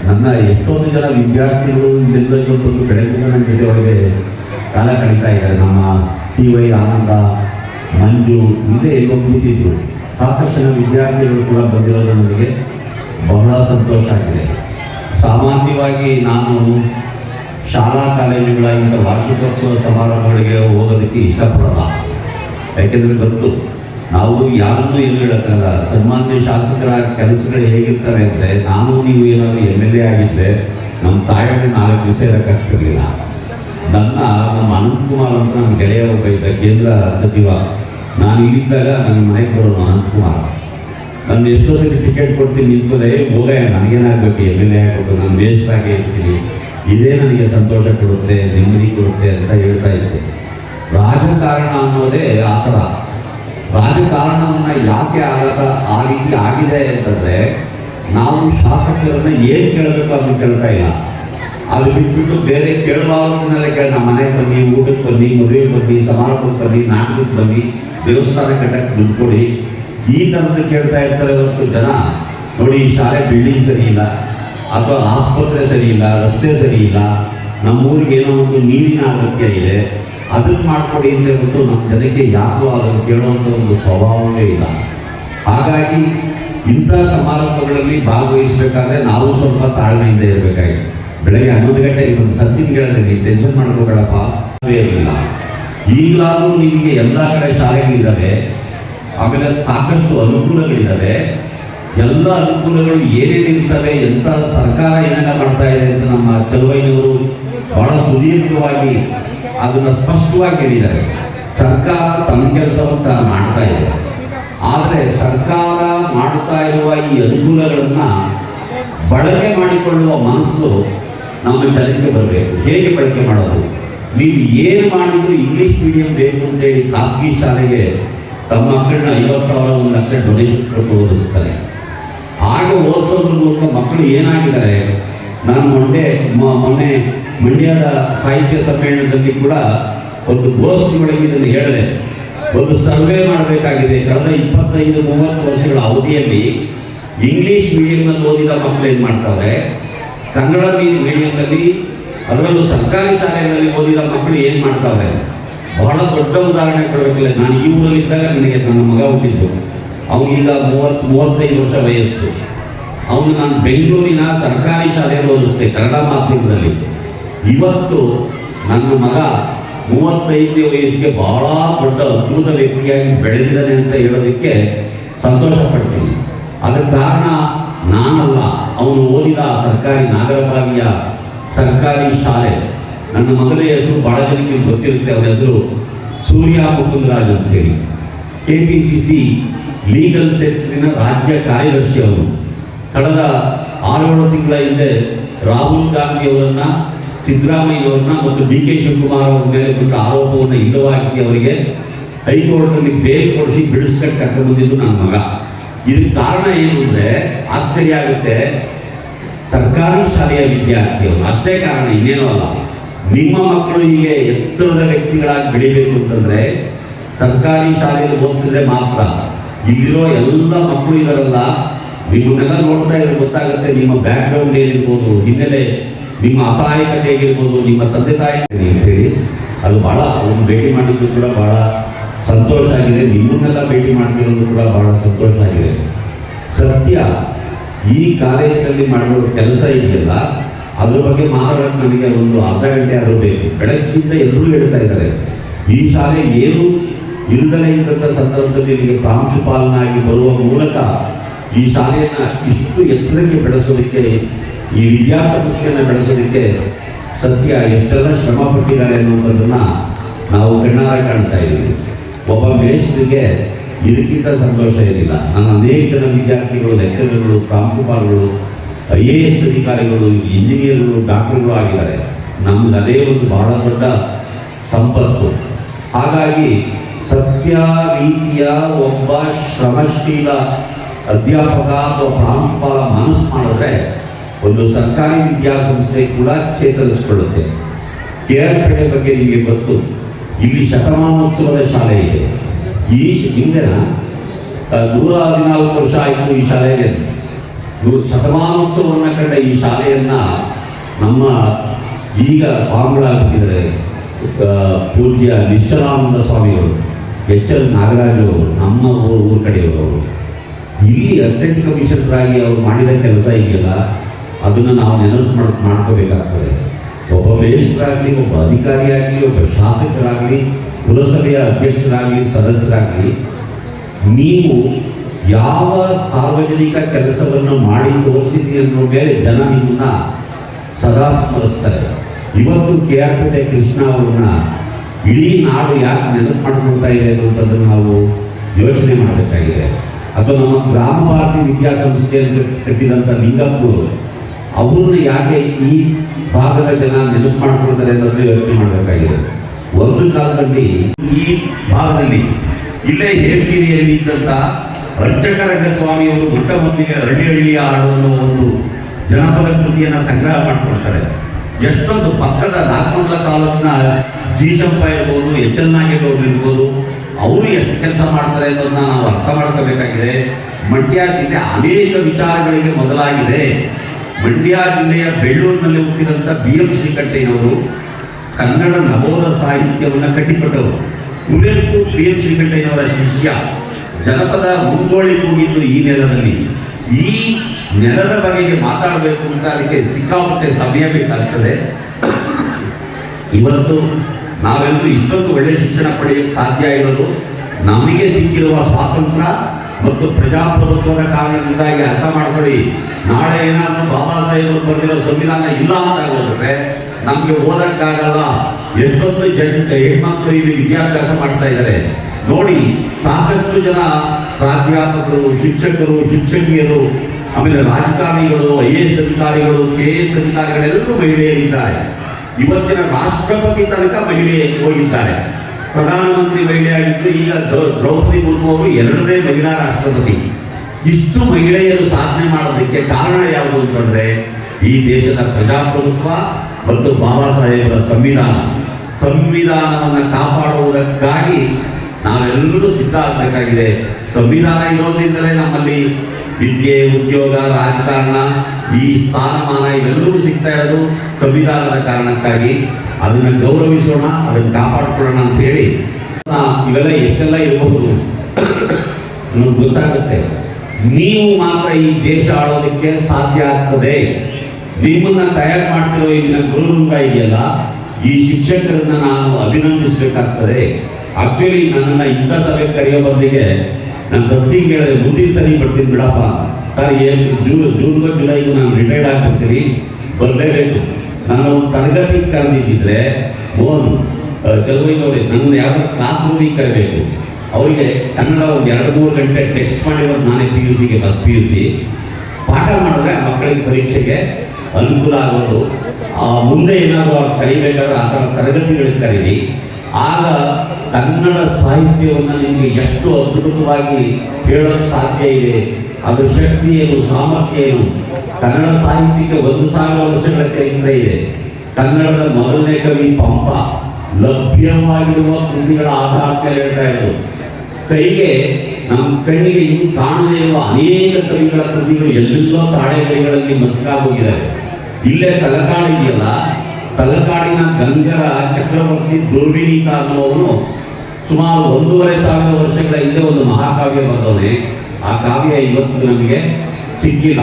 ನನ್ನ ಎಷ್ಟೊಂದು ಜನ ವಿದ್ಯಾರ್ಥಿಗಳು ಇದೆಲ್ಲ ಇವತ್ತು ಬೆಳಗಿನ ನನ್ನ ಜೊತೆ ಒಳಗೆ ಕಾಲ ಕಳೀತಾ ಇದ್ದಾರೆ. ನಮ್ಮ ಟಿ ವೈ ಆನಂದ ಮಂಜು ಹಿಂದೆ ಎಲ್ಲೋ ಕೂತಿದ್ರು. ಸಾಕಷ್ಟು ವಿದ್ಯಾರ್ಥಿಗಳು ಕೂಡ ಬಂದಿರೋದು ನನಗೆ ಬಹಳ ಸಂತೋಷ ಆಗಿದೆ. ಸಾಮಾನ್ಯವಾಗಿ ನಾನು ಶಾಲಾ ಕಾಲೇಜುಗಳ ಇಂಥ ವಾರ್ಷಿಕೋತ್ಸವ ಸಮಾರಂಭಗಳಿಗೆ ಹೋಗೋದಕ್ಕೆ ಇಷ್ಟಪಡಲ್ಲ. ಯಾಕೆಂದರೆ ಗೊತ್ತು, ನಾವು ಯಾರನ್ನೂ ಏನು ಹೇಳಕ್ಕಲ್ಲ. ಸನ್ಮಾನ್ಯ ಶಾಸಕರ ಕೆಲಸಗಳು ಹೇಗಿರ್ತವೆ ಅಂದರೆ, ನಾನು ನೀವು ಏನಾದರೂ ಎಂ ಎಲ್ ಎ ಆಗಿದ್ದರೆ ನಮ್ಮ ತಾಯಿಗೆ ನಾಲ್ಕು ದಿವಸ ಇರೋಕ್ಕಾಗ್ತಿರ್ಲಿಲ್ಲ ನನ್ನ ನಮ್ಮ ಅನಂತಕುಮಾರ್ ಅಂತ ನನ್ನ ಗೆಳೆಯ ಒಬ್ಬ ಇದ್ದ ಕೇಂದ್ರ ಸಚಿವ. ನಾನು ಇಲ್ಲಿದ್ದಾಗ ನನ್ನ ಮನೆಗೆ ಬರೋನು ಅನಂತಕುಮಾರ್. ನನ್ನ ಎಷ್ಟೋ ಸರಿ ಟಿಕೆಟ್ ಕೊಡ್ತೀನಿ ನಿಂತ್ಕೊಂಡೆ ಹೋಗ ನನಗೇನಾಗಬೇಕು? ಎಂ ಎಲ್ ಎ ಆಗಬೇಕು, ನಾನು ವೇಸ್ಟ್ ಆಗಿ ಇರ್ತೀನಿ. ಇದೇ ನನಗೆ ಸಂತೋಷ ಕೊಡುತ್ತೆ, ನೆಮ್ಮದಿ ಕೊಡುತ್ತೆ ಅಂತ ಹೇಳ್ತಾ ಇದ್ದೆ. ರಾಜಕಾರಣ ಅನ್ನೋದೇ ಆ ಥರ. ರಾಜಕಾರಣವನ್ನು ಯಾಕೆ ಆಗದ ಆ ರೀತಿ ಆಗಿದೆ ಅಂತಂದರೆ, ನಾವು ಶಾಸಕರನ್ನ ಏನು ಕೇಳಬೇಕು ಅನ್ನೋ ಕೇಳ್ತಾ ಇಲ್ಲ. ಅದು ಬಿಟ್ಬಿಟ್ಟು ಬೇರೆ ಕೇಳಬಾರ್ದನ್ನೆಲ್ಲ ಕೇಳ, ನಮ್ಮ ಮನೆಗೆ ಬನ್ನಿ, ಊಟಕ್ಕೆ ಬನ್ನಿ, ಮದುವೆಗೆ ಬನ್ನಿ, ಸಮಾರಂಭಕ್ಕೆ ಬನ್ನಿ ನಾಟಕಕ್ಕೆ ಬನ್ನಿ, ದೇವಸ್ಥಾನ ಕಟ್ಟಕ್ಕೆ ದುಡ್ಡು ಕೊಡಿ ಈ ಥರದ್ದು ಕೇಳ್ತಾ ಇರ್ತಾರೆ ಹೊರತು ಜನ. ನೋಡಿ ಶಾಲೆ ಬಿಲ್ಡಿಂಗ್ ಸರಿ ಇಲ್ಲ, ಅಥವಾ ಆಸ್ಪತ್ರೆ ಸರಿ ಇಲ್ಲ, ರಸ್ತೆ ಸರಿ ಇಲ್ಲ, ನಮ್ಮೂರಿಗೆ ಏನೋ ಒಂದು ನೀರಿನ ಅಗತ್ಯ ಇದೆ ಅದಕ್ಕೆ ಮಾಡಿಕೊಡಿ ಅಂತ ಹೇಳ್ಬಿಟ್ಟು ನಮ್ಮ ಜನಕ್ಕೆ ಯಾಕೋ ಅದನ್ನು ಕೇಳುವಂಥ ಒಂದು ಸ್ವಭಾವವೇ ಇಲ್ಲ. ಹಾಗಾಗಿ ಇಂಥ ಸಮಾರಂಭಗಳಲ್ಲಿ ಭಾಗವಹಿಸಬೇಕಾದ್ರೆ ನಾವು ಸ್ವಲ್ಪ ತಾಳ್ಮೆಯಿಂದ ಇರಬೇಕಾಗಿದೆ ಬೆಳಗ್ಗೆ ಹನ್ನೊಂದು ಗಂಟೆಗೆ ಒಂದು ಸತ್ತಿನ ಕೇಳಿದೆ ನೀವು ಟೆನ್ಷನ್ ಮಾಡ್ಕೋಬೇಡಪ್ಪ. ಇರಲಿಲ್ಲ. ಈಗಲಾದರೂ ನಿಮಗೆ ಎಲ್ಲ ಕಡೆ ಶಾಲೆಗಳಿದ್ದಾವೆ. ಆಮೇಲೆ ಸಾಕಷ್ಟು ಅನುಕೂಲಗಳಿದ್ದಾವೆ. ಎಲ್ಲ ಅನುಕೂಲಗಳು ಏನೇನಿರ್ತವೆ ಎಂಥ ಸರ್ಕಾರ ಏನೆಲ್ಲ ಮಾಡ್ತಾ ಇದೆ ಅಂತ ನಮ್ಮ ಚಲುವೈನವರು ಬಹಳ ಸುದೀರ್ಘವಾಗಿ ಅದನ್ನು ಸ್ಪಷ್ಟವಾಗಿ ಹೇಳಿದ್ದಾರೆ. ಸರ್ಕಾರ ತನ್ನ ಕೆಲಸವನ್ನು ತಾನು ಮಾಡ್ತಾ ಇದೆ. ಆದರೆ ಸರ್ಕಾರ ಮಾಡ್ತಾ ಇರುವ ಈ ಅನುಕೂಲಗಳನ್ನು ಬಳಕೆ ಮಾಡಿಕೊಳ್ಳುವ ಮನಸ್ಸು ನಮ್ಮ ತಲೆಗೆ ಬರಬೇಕು. ಹೇಗೆ ಬಳಕೆ ಮಾಡೋದು? ನೀವು ಏನು ಮಾಡಿದ್ರು ಇಂಗ್ಲಿಷ್ ಮೀಡಿಯಂ ಬೇಕು ಅಂತ ಹೇಳಿ ಖಾಸಗಿ ಶಾಲೆಗೆ ತಮ್ಮ ಮಕ್ಕಳನ್ನ ಐವತ್ತು ಸಾವಿರ, ಒಂದು ಲಕ್ಷ ಡೊನೇಷನ್ ಕೊಟ್ಟು ಓದಿಸ್ತಾರೆ. ಹಾಗೆ ಓದಿಸೋದ್ರ ಮೂಲಕ ಮಕ್ಕಳು ಏನಾಗಿದ್ದಾರೆ? ನಾನು ಮೊನ್ನೆ ಮೊನ್ನೆ ಮಂಡ್ಯದ ಸಾಹಿತ್ಯ ಸಮ್ಮೇಳನದಲ್ಲಿ ಕೂಡ ಒಂದು ಒಳಗೆ ಇದನ್ನು ಹೇಳಿದೆ. ಒಂದು ಸರ್ವೆ ಮಾಡಬೇಕಾಗಿದೆ. ಕಳೆದ ಇಪ್ಪತ್ತೈದು, ಮೂವತ್ತು ವರ್ಷಗಳ ಅವಧಿಯಲ್ಲಿ ಇಂಗ್ಲೀಷ್ ಮೀಡಿಯಂನಲ್ಲಿ ಓದಿದ ಮಕ್ಕಳು ಏನು ಮಾಡ್ತಾವ್ರೆ? ಕನ್ನಡ ಮೀಡಿಯಂನಲ್ಲಿ ಅದರಲ್ಲೂ ಸರ್ಕಾರಿ ಶಾಲೆಗಳಲ್ಲಿ ಓದಿದ ಮಕ್ಕಳು ಏನು ಮಾಡ್ತಾವ್ರೆ? ಬಹಳ ದೊಡ್ಡ ಉದಾಹರಣೆ ಕೊಡಬೇಕಿಲ್ಲ. ನಾನು ಈ ಊರಲ್ಲಿದ್ದಾಗ ನನಗೆ ನನ್ನ ಮಗ ಹುಟ್ಟಿದ್ದು. ಅವನೀಗ ಮೂವತ್ತು, ಮೂವತ್ತೈದು ವರ್ಷ ವಯಸ್ಸು. ಅವನು ನಾನು ಬೆಂಗಳೂರಿನ ಸರ್ಕಾರಿ ಶಾಲೆಯಲ್ಲಿ ಓದಿಸ್ತೆ ಕನ್ನಡ ಮಾಧ್ಯಮದಲ್ಲಿ. ಇವತ್ತು ನನ್ನ ಮಗ ಮೂವತ್ತೈದನೇ ವಯಸ್ಸಿಗೆ ಬಹಳ ದೊಡ್ಡ ಅದ್ಭುತ ವ್ಯಕ್ತಿಯಾಗಿ ಬೆಳೆದಿದ್ದಾನೆ ಅಂತ ಹೇಳೋದಕ್ಕೆ ಸಂತೋಷ ಪಡ್ತೀನಿ ಅದಕ್ಕೆ ಕಾರಣ ನಾನಲ್ಲ, ಅವನು ಓದಿದ ಸರ್ಕಾರಿ ನಾಗರಭಾವಿಯ ಸರ್ಕಾರಿ ಶಾಲೆ. ನನ್ನ ಮಗನ ಹೆಸರು ಬಹಳ ಜನಕ್ಕೆ ಗೊತ್ತಿರುತ್ತೆ, ಅವನ ಹೆಸರು ಸೂರ್ಯ ಮುಕುಂದರಾಜ್ ಅಂತ ಹೇಳಿ K P C C legal ಸೆಕ್ಟರಿನ ರಾಜ್ಯ ಕಾರ್ಯದರ್ಶಿ ಅವರು ಕಳೆದ ಆರೇಳು ತಿಂಗಳ ಹಿಂದೆ ರಾಹುಲ್ ಗಾಂಧಿ ಅವರನ್ನ ಸಿದ್ದರಾಮಯ್ಯನವರನ್ನ ಮತ್ತು ಡಿ ಕೆ ಶಿವಕುಮಾರ್ ಅವರ ಮೇಲೆ ಕೊಟ್ಟ ಆರೋಪವನ್ನು ಇಲ್ಲವಾಗಿಸಿ ಅವರಿಗೆ ಹೈಕೋರ್ಟ್ನಲ್ಲಿ ಬೇಲ್ ಕೊಡಿಸಿ ಬಿಡಿಸ್ಕೊಂಡು ಕರ್ಕೊಂಡು ಬಂದಿದ್ದು ನನ್ನ ಮಗ. ಇದಕ್ಕೆ ಕಾರಣ ಏನು ಅಂದರೆ ಆಶ್ಚರ್ಯ ಆಗುತ್ತೆ. ಸರ್ಕಾರಿ ಶಾಲೆಯ ವಿದ್ಯಾರ್ಥಿಗಳು ಅಷ್ಟೇ ಕಾರಣ ಇನ್ನೇನೂ ಅಲ್ಲ. ನಿಮ್ಮ ಮಕ್ಕಳು ಹೀಗೆ ಎತ್ತರದ ವ್ಯಕ್ತಿಗಳಾಗಿ ಬೆಳಿಬೇಕು ಅಂತಂದರೆ ಸರ್ಕಾರಿ ಶಾಲೆಯಲ್ಲಿ ಓದಿಸಿದ್ರೆ ಮಾತ್ರ ಇಲ್ಲಿರೋ ಎಲ್ಲ ಮಕ್ಕಳು ಇದರಲ್ಲ. ನಿಮ್ಮನ್ನೆಲ್ಲ ನೋಡ್ತಾ ಇರೋ ಗೊತ್ತಾಗುತ್ತೆ ನಿಮ್ಮ ಬ್ಯಾಕ್ಗ್ರೌಂಡ್ ಏನಿರ್ಬೋದು, ಹಿನ್ನೆಲೆ ನಿಮ್ಮ ಅಸಹಾಯಕತೆ ಹೇಗಿರ್ಬೋದು, ನಿಮ್ಮ ತಂದೆ ತಾಯಿ ಹೇಳಿ. ಅದು ಭಾಳ ಅವ್ರನ್ನ ಭೇಟಿ ಮಾಡಿದ್ದು ಕೂಡ ಬಹಳ ಸಂತೋಷ ಆಗಿದೆ. ನಿಮ್ಮನ್ನೆಲ್ಲ ಭೇಟಿ ಮಾಡ್ತಿರೋದು ಕೂಡ ಬಹಳ ಸಂತೋಷ ಆಗಿದೆ. ಸತ್ಯ, ಈ ಕಾಲೇಜಿನಲ್ಲಿ ಮಾಡಿರೋ ಕೆಲಸ ಇದೆಯಲ್ಲ, ಅದ್ರ ಬಗ್ಗೆ ಮಾತಾಡೋಕೆ ನನಗೆ ಒಂದು ಅರ್ಧ ಗಂಟೆ ಆದರೂ ಬೇಕು. ಬೆಳಗ್ಗಿಂದ ಎಲ್ಲರೂ ಹೇಳ್ತಾ ಇದ್ದಾರೆ. ಈ ಶಾಲೆ ಏನು ಇಲ್ಲದಲೇ ಇದ್ದಂಥ ಸಂದರ್ಭದಲ್ಲಿ ನಿಮಗೆ ಪ್ರಾಂಶುಪಾಲನಾಗಿ ಬರುವ ಮೂಲಕ ಈ ಶಾಲೆಯನ್ನು ಇಷ್ಟು ಎತ್ತರಕ್ಕೆ ಬೆಳೆಸೋದಕ್ಕೆ, ಈ ವಿದ್ಯಾಸಂಸ್ಥೆಯನ್ನು ಬೆಳೆಸೋದಕ್ಕೆ ಸತ್ಯ ಎಷ್ಟೆಲ್ಲ ಶ್ರಮ ಪಟ್ಟಿದ್ದಾರೆ ಅನ್ನುವಂಥದ್ದನ್ನು ನಾವು ಕಣ್ಣಾರೆ ಕಾಣ್ತಾ ಇದ್ದೀವಿ. ಒಬ್ಬ ಮೇಷ್ಟ್ರಿಗೆ ಇದಕ್ಕಿಂತ ಸಂತೋಷ ಇರಲಿಲ್ಲ ನನ್ನ ಅನೇಕ ವಿದ್ಯಾರ್ಥಿಗಳು ಲೆಕ್ಚರರ್ಗಳು ಪ್ರಾಂಶುಪಾಲಗಳು ಐ ಎ ಎಸ್ ಅಧಿಕಾರಿಗಳು ಇಂಜಿನಿಯರ್ಗಳು ಡಾಕ್ಟರ್ಗಳು ಆಗಿದ್ದಾರೆ. ನಮ್ಗೆ ಅದೇ ಒಂದು ಬಹಳ ದೊಡ್ಡ ಸಂಪತ್ತು. ಹಾಗಾಗಿ ಸತ್ಯ ರೀತಿಯ ಒಬ್ಬ ಶ್ರಮಶೀಲ ಅಧ್ಯಾಪಕ ಅಥವಾ ಪ್ರಾಂಶುಪಾಲ ಮನಸ್ಸು ಮಾಡಿದ್ರೆ ಒಂದು ಸರ್ಕಾರಿ ವಿದ್ಯಾಸಂಸ್ಥೆ ಕೂಡ ಚೇತರಿಸಿಕೊಳ್ಳುತ್ತೆ. ಕೆ ಆರ್ ಬಗ್ಗೆ ನಿಮಗೆ ಗೊತ್ತು. ಇಲ್ಲಿ ಶತಮಾನೋತ್ಸವದ ಶಾಲೆ ಇದೆ. ಈ ಹಿಂದಿನ ನೂರ ಹದಿನಾಲ್ಕು ವರ್ಷ ಆಯಿತು ಈ ಶಾಲೆಗೆ. ಶತಮಾನೋತ್ಸವವನ್ನು ಕಂಡ ಈ ಶಾಲೆಯನ್ನು ನಮ್ಮ ಈಗ ಸ್ವಾಮಿಗಳಾಗ್ಬಿಟ್ಟಿದ್ದಾರೆ. ಆ, ಪೂಜ್ಯ ನಿಶ್ಚಲಾನಂದ ಸ್ವಾಮಿಗಳು ಎಚ್ ಎಲ್ ನಾಗರಾಜು ನಮ್ಮ ಊರು ಊರು ಕಡೆಯವರು. ಇಲ್ಲಿ ಅಸಿಸ್ಟೆಂಟ್ ಕಮಿಷನರ್ ಆಗಿ ಅವರು ಮಾಡಿದ ಕೆಲಸ ಇದೆಯಲ್ಲ ಅದನ್ನು ನಾವು ನೆನಪು ಮಾಡ್ ಮಾಡ್ಕೋಬೇಕಾಗ್ತದೆ. ಮೇಷ್ಟ್ರಾಗಲಿ ಒಬ್ಬ ಅಧಿಕಾರಿಯಾಗಲಿ, ಒಬ್ಬ ಶಾಸಕರಾಗಲಿ, ಪುರಸಭೆಯ ಅಧ್ಯಕ್ಷರಾಗಲಿ, ಸದಸ್ಯರಾಗಲಿ, ನೀವು ಯಾವ ಸಾರ್ವಜನಿಕ ಕೆಲಸವನ್ನು ಮಾಡಿ ತೋರಿಸಿದ್ರಿ ಅನ್ನೋ ಮೇಲೆ ಜನ ನಿಮ್ಮನ್ನ ಸದಾ ಸ್ಮರಿಸ್ತಾರೆ. ಇವತ್ತು ಕೆ ಆರ್ ಪೇಟೆ ಕೃಷ್ಣ ಅವ್ರನ್ನ ಇಡೀ ನಾಡು ಯಾಕೆ ನೆನಪು ಮಾಡ್ಕೊಳ್ತಾ ಇದೆ ಅನ್ನೋಂಥದ್ದನ್ನು ನಾವು ಯೋಚನೆ ಮಾಡಬೇಕಾಗಿದೆ. ಅಥವಾ ನಮ್ಮ ಗ್ರಾಮ ಭಾರತಿ ವಿದ್ಯಾಸಂಸ್ಥೆಯನ್ನು ಕಟ್ಟಿದಂಥ ಲಿಂಗಪ್ಪನವರು ಅವ್ರನ್ನ ಯಾಕೆ ಈ ಭಾಗದ ಜನ ನೆನಪು ಮಾಡ್ಕೊಳ್ತಾರೆ ಅನ್ನೋದು ಯೋಚನೆ ಮಾಡಬೇಕಾಗಿದೆ. ಒಂದು ಕಾಲದಲ್ಲಿ ಈ ಭಾಗದಲ್ಲಿ, ಇಲ್ಲೇ ಹೇಮಗಿರಿಯಲ್ಲಿ ಇದ್ದಂಥ ಸ್ವಾಮಿಯವರು ಮೊಟ್ಟ ಮೊದಲಿಗೆ ಅರಳಿಹಳ್ಳಿಯ ಹಾಡು ಅನ್ನೋ ಒಂದು ಜನಪದ ಕೃತಿಯನ್ನು ಸಂಗ್ರಹ ಮಾಡಿಕೊಡ್ತಾರೆ ಎಷ್ಟೊಂದು ಪಕ್ಕದ ನಾಗಮಂಗಲ ತಾಲೂಕಿನ ಜೀಶಂಪ ಇರ್ಬೋದು ಎಚ್ ಎಲ್ ನಾಗೇಗೌಡರು ಇರ್ಬೋದು, ಅವರು ಎಷ್ಟು ಕೆಲಸ ಮಾಡ್ತಾರೆ ಅನ್ನೋದನ್ನ ನಾವು ಅರ್ಥ ಮಾಡ್ಕೋಬೇಕಾಗಿದೆ ಮಂಡ್ಯ ಜಿಲ್ಲೆ ಅನೇಕ ವಿಚಾರಗಳಿಗೆ ಮೊದಲಾಗಿದೆ. ಮಂಡ್ಯ ಜಿಲ್ಲೆಯ ಬೆಳ್ಳೂರಿನಲ್ಲಿ ಹುಟ್ಟಿದಂಥ ಬಿ ಎಂ ಶ್ರೀಕಂಠಯ್ಯನವರು ಕನ್ನಡ ನವೋದ ಸಾಹಿತ್ಯವನ್ನು ಕಟ್ಟಿಕೊಟ್ಟವರು. ಕುವೆಂಪು ಬಿ ಎಂ ಶ್ರೀಕಂಠಯ್ಯನವರ ಶಿಷ್ಯ. ಜನಪದ ಮುಂಗೋಳಿ ಹೋಗಿದ್ದು ಈ ನೆಲದಲ್ಲಿ. ಈ ನೆಲದ ಬಗೆಗೆ ಮಾತಾಡಬೇಕು ಅಂತ ಅದಕ್ಕೆ ಸಿಕ್ಕಾಪಟ್ಟೆ ಸಮಯ ಬೇಕಾಗ್ತದೆ. ಇವತ್ತು ನಾವೆಲ್ಲರೂ ಇಷ್ಟೊಂದು ಒಳ್ಳೆಯ ಶಿಕ್ಷಣ ಪಡೆಯಲು ಸಾಧ್ಯ ಇರೋದು. ನಮಗೆ ಸಿಕ್ಕಿರುವ ಸ್ವಾತಂತ್ರ್ಯ ಮತ್ತು ಪ್ರಜಾಪ್ರಭುತ್ವದ ಕಾರಣದಿಂದಾಗಿ ಅರ್ಥ ಮಾಡ್ಕೊಳ್ಳಿ. ನಾಳೆ ಏನಾದರೂ ಬಾಬಾ ಸಾಹೇಬರು ಬರೆದಿರೋ ಸಂವಿಧಾನ ಇಲ್ಲ ಅಂತ ಹೋದ್ರೆ ನಮಗೆ ಓದಕ್ಕಾಗಲ್ಲ. ಎಷ್ಟೊಂದು ಜನ, ಹೆಣ್ಮಕ್ಳು ಇಲ್ಲಿ ವಿದ್ಯಾಭ್ಯಾಸ ಮಾಡ್ತಾ ಇದ್ದಾರೆ. ನೋಡಿ, ಸಾಕಷ್ಟು ಜನ ಪ್ರಾಧ್ಯಾಪಕರು, ಶಿಕ್ಷಕರು, ಶಿಕ್ಷಕಿಯರು, ಆಮೇಲೆ ರಾಜಕಾರಣಿಗಳು, ಐ ಎ ಎಸ್ ಅಧಿಕಾರಿಗಳು, ಕೆ ಎಸ್ ಅಧಿಕಾರಿಗಳೆಲ್ಲರೂ ಮಹಿಳೆಯರಿದ್ದಾರೆ. ಇವತ್ತಿನ ರಾಷ್ಟ್ರಪತಿ ತನಕ ಮಹಿಳೆ ಹೋಗಿದ್ದಾರೆ. ಪ್ರಧಾನಮಂತ್ರಿ ಮಹಿಳೆಯಾಗಿದ್ದು ಈಗ ದ್ರೌ- ದ್ರೌಪದಿ ಮುರ್ಮು ಅವರು ಎರಡನೇ ಮಹಿಳಾ ರಾಷ್ಟ್ರಪತಿ. ಇಷ್ಟು ಮಹಿಳೆಯರು ಸಾಧನೆ ಮಾಡೋದಕ್ಕೆ ಕಾರಣ ಯಾವುದು ಅಂತಂದ್ರೆ ಈ ದೇಶದ ಪ್ರಜಾಪ್ರಭುತ್ವ ಮತ್ತು ಬಾಬಾ ಸಾಹೇಬರ ಸಂವಿಧಾನ. ಸಂವಿಧಾನವನ್ನು ಕಾಪಾಡುವುದಕ್ಕಾಗಿ ನಾವೆಲ್ಲರೂ ಸಿದ್ಧ ಆಗಬೇಕಾಗಿದೆ. ಸಂವಿಧಾನ ಇರೋದ್ರಿಂದಲೇ ನಮ್ಮಲ್ಲಿ ವಿದ್ಯೆ, ಉದ್ಯೋಗ, ರಾಜಕಾರಣ, ಈ ಸ್ಥಾನಮಾನ ಇವೆಲ್ಲವೂ ಸಿಗ್ತಾ ಇರೋದು ಸಂವಿಧಾನದ ಕಾರಣಕ್ಕಾಗಿ. ಅದನ್ನು ಗೌರವಿಸೋಣ, ಅದನ್ನು ಕಾಪಾಡ್ಕೊಳ್ಳೋಣ ಅಂತ ಹೇಳಿ ಇವೆಲ್ಲ ಎಷ್ಟೆಲ್ಲ ಇರಬಹುದು? ನಮಗೆ ಗೊತ್ತಾಗುತ್ತೆ. ನೀವು ಮಾತ್ರ ಈ ದೇಶ ಆಳೋದಕ್ಕೆ ಸಾಧ್ಯ ಆಗ್ತದೆ. ನಿಮ್ಮನ್ನ ತಯಾರು ಮಾಡ್ತಿರೋ ಈಗಿನ ಗುರುವೃಂದ ಇದೆಯಲ್ಲ, ಈ ಶಿಕ್ಷಕರನ್ನ ನಾನು ಅಭಿನಂದಿಸಬೇಕಾಗ್ತದೆ. ಆಕ್ಚುಲಿ ನನ್ನನ್ನು ಇಂಥ ಸಭೆ ಕರೆಯೋ ಬದಲಿಗೆ ನಾನು ಸತ್ತಿ ಕೇಳಿದೆ ಮುಂದಿನ ಸರಿ ಬರ್ತೀನಿ ಬಿಡಪ್ಪ. ಸರ್, ಏನು ಜೂನ್, ಜೂನ್ಗೋ, ಜುಲೈಗೂ ನಾನು ರಿಟೈರ್ಡ್ ಆಗ್ಬಿಡ್ತೀನಿ. ಬರಲೇಬೇಕು. ನನ್ನ ಒಂದು ತರಗತಿ ಓನ್ ಚಲುವೈನವ್ರೆ ನನ್ನ ಯಾವ್ದಾದ್ರು ಕ್ಲಾಸ್ ರೂಮಿಗೆ ಕರೆಬೇಕು. ಅವರಿಗೆ ಕನ್ನಡ ಒಂದು ಎರಡು ಮೂರು ಗಂಟೆ ಟೆಕ್ಸ್ಟ್ ಮಾಡಿರೋದು ನಾನೇ ಪಿ ಯು ಸಿಗೆ ಫಸ್ಟ್ ಪಿ ಯು ಸಿ ಪಾಠ ಮಾಡಿದ್ರೆ ಆ ಮಕ್ಕಳಿಗೆ ಪರೀಕ್ಷೆಗೆ ಅನುಕೂಲ ಆಗೋದು. ಮುಂದೆ ಏನಾದರೂ ಅವ್ರು ಕರಿಬೇಕಾದ್ರೆ ಆ ಥರ ತರಗತಿಗಳಿಗೆ ಕರೀರಿ. ಆಗ ಕನ್ನಡ ಸಾಹಿತ್ಯವನ್ನು ನಿಮಗೆ ಎಷ್ಟು ಅದ್ಭುತವಾಗಿ ಹೇಳೋ ಸಾಧ್ಯ ಇದೆ? ಅದು ಶಕ್ತಿ ಏನು ಸಾಮರ್ಥ್ಯ ಏನು ಕನ್ನಡ ಸಾಹಿತ್ಯಕ್ಕೆ ಒಂದು ಸಾವಿರ ವರ್ಷಗಳ ಚರಿತ್ರೆ ಇದೆ. ಕನ್ನಡದ ಮೊದಲನೇ ಕವಿ ಪಂಪ ಲಭ್ಯವಾಗಿರುವ ಕೃತಿಗಳ ಆಧಾರದ ಮೇಲೆ ಹೇಳ್ತಾ ಕೈಗೆ, ನಮ್ಮ ಕಣ್ಣಿಗೆ ಇನ್ನು ಕಾಣದೇ ಇರುವ ಅನೇಕ ಕವಿಗಳ ಕೃತಿಗಳು ಎಲ್ಲೆಲ್ಲೋ ತಾಳೆಗರಿಗಳಲ್ಲಿ ಮಸ್ಕಾಗೋಗಿದ್ದಾರೆ ಇಲ್ಲೇ ತಲಕಾಡು ಇದೆಯಲ್ಲ ತಲಕಾಡಿನ ಗಂಗರ ಚಕ್ರವರ್ತಿ ದುರ್ವಿನೀತ ಅನ್ನುವವನು ಸುಮಾರು ಒಂದೂವರೆ ಸಾವಿರ ವರ್ಷಗಳ ಹಿಂದೆ ಒಂದು ಮಹಾಕಾವ್ಯ ಬರೆದವನೇ. ಆ ಕಾವ್ಯ ಇವತ್ತು ನಮಗೆ ಸಿಕ್ಕಿಲ್ಲ.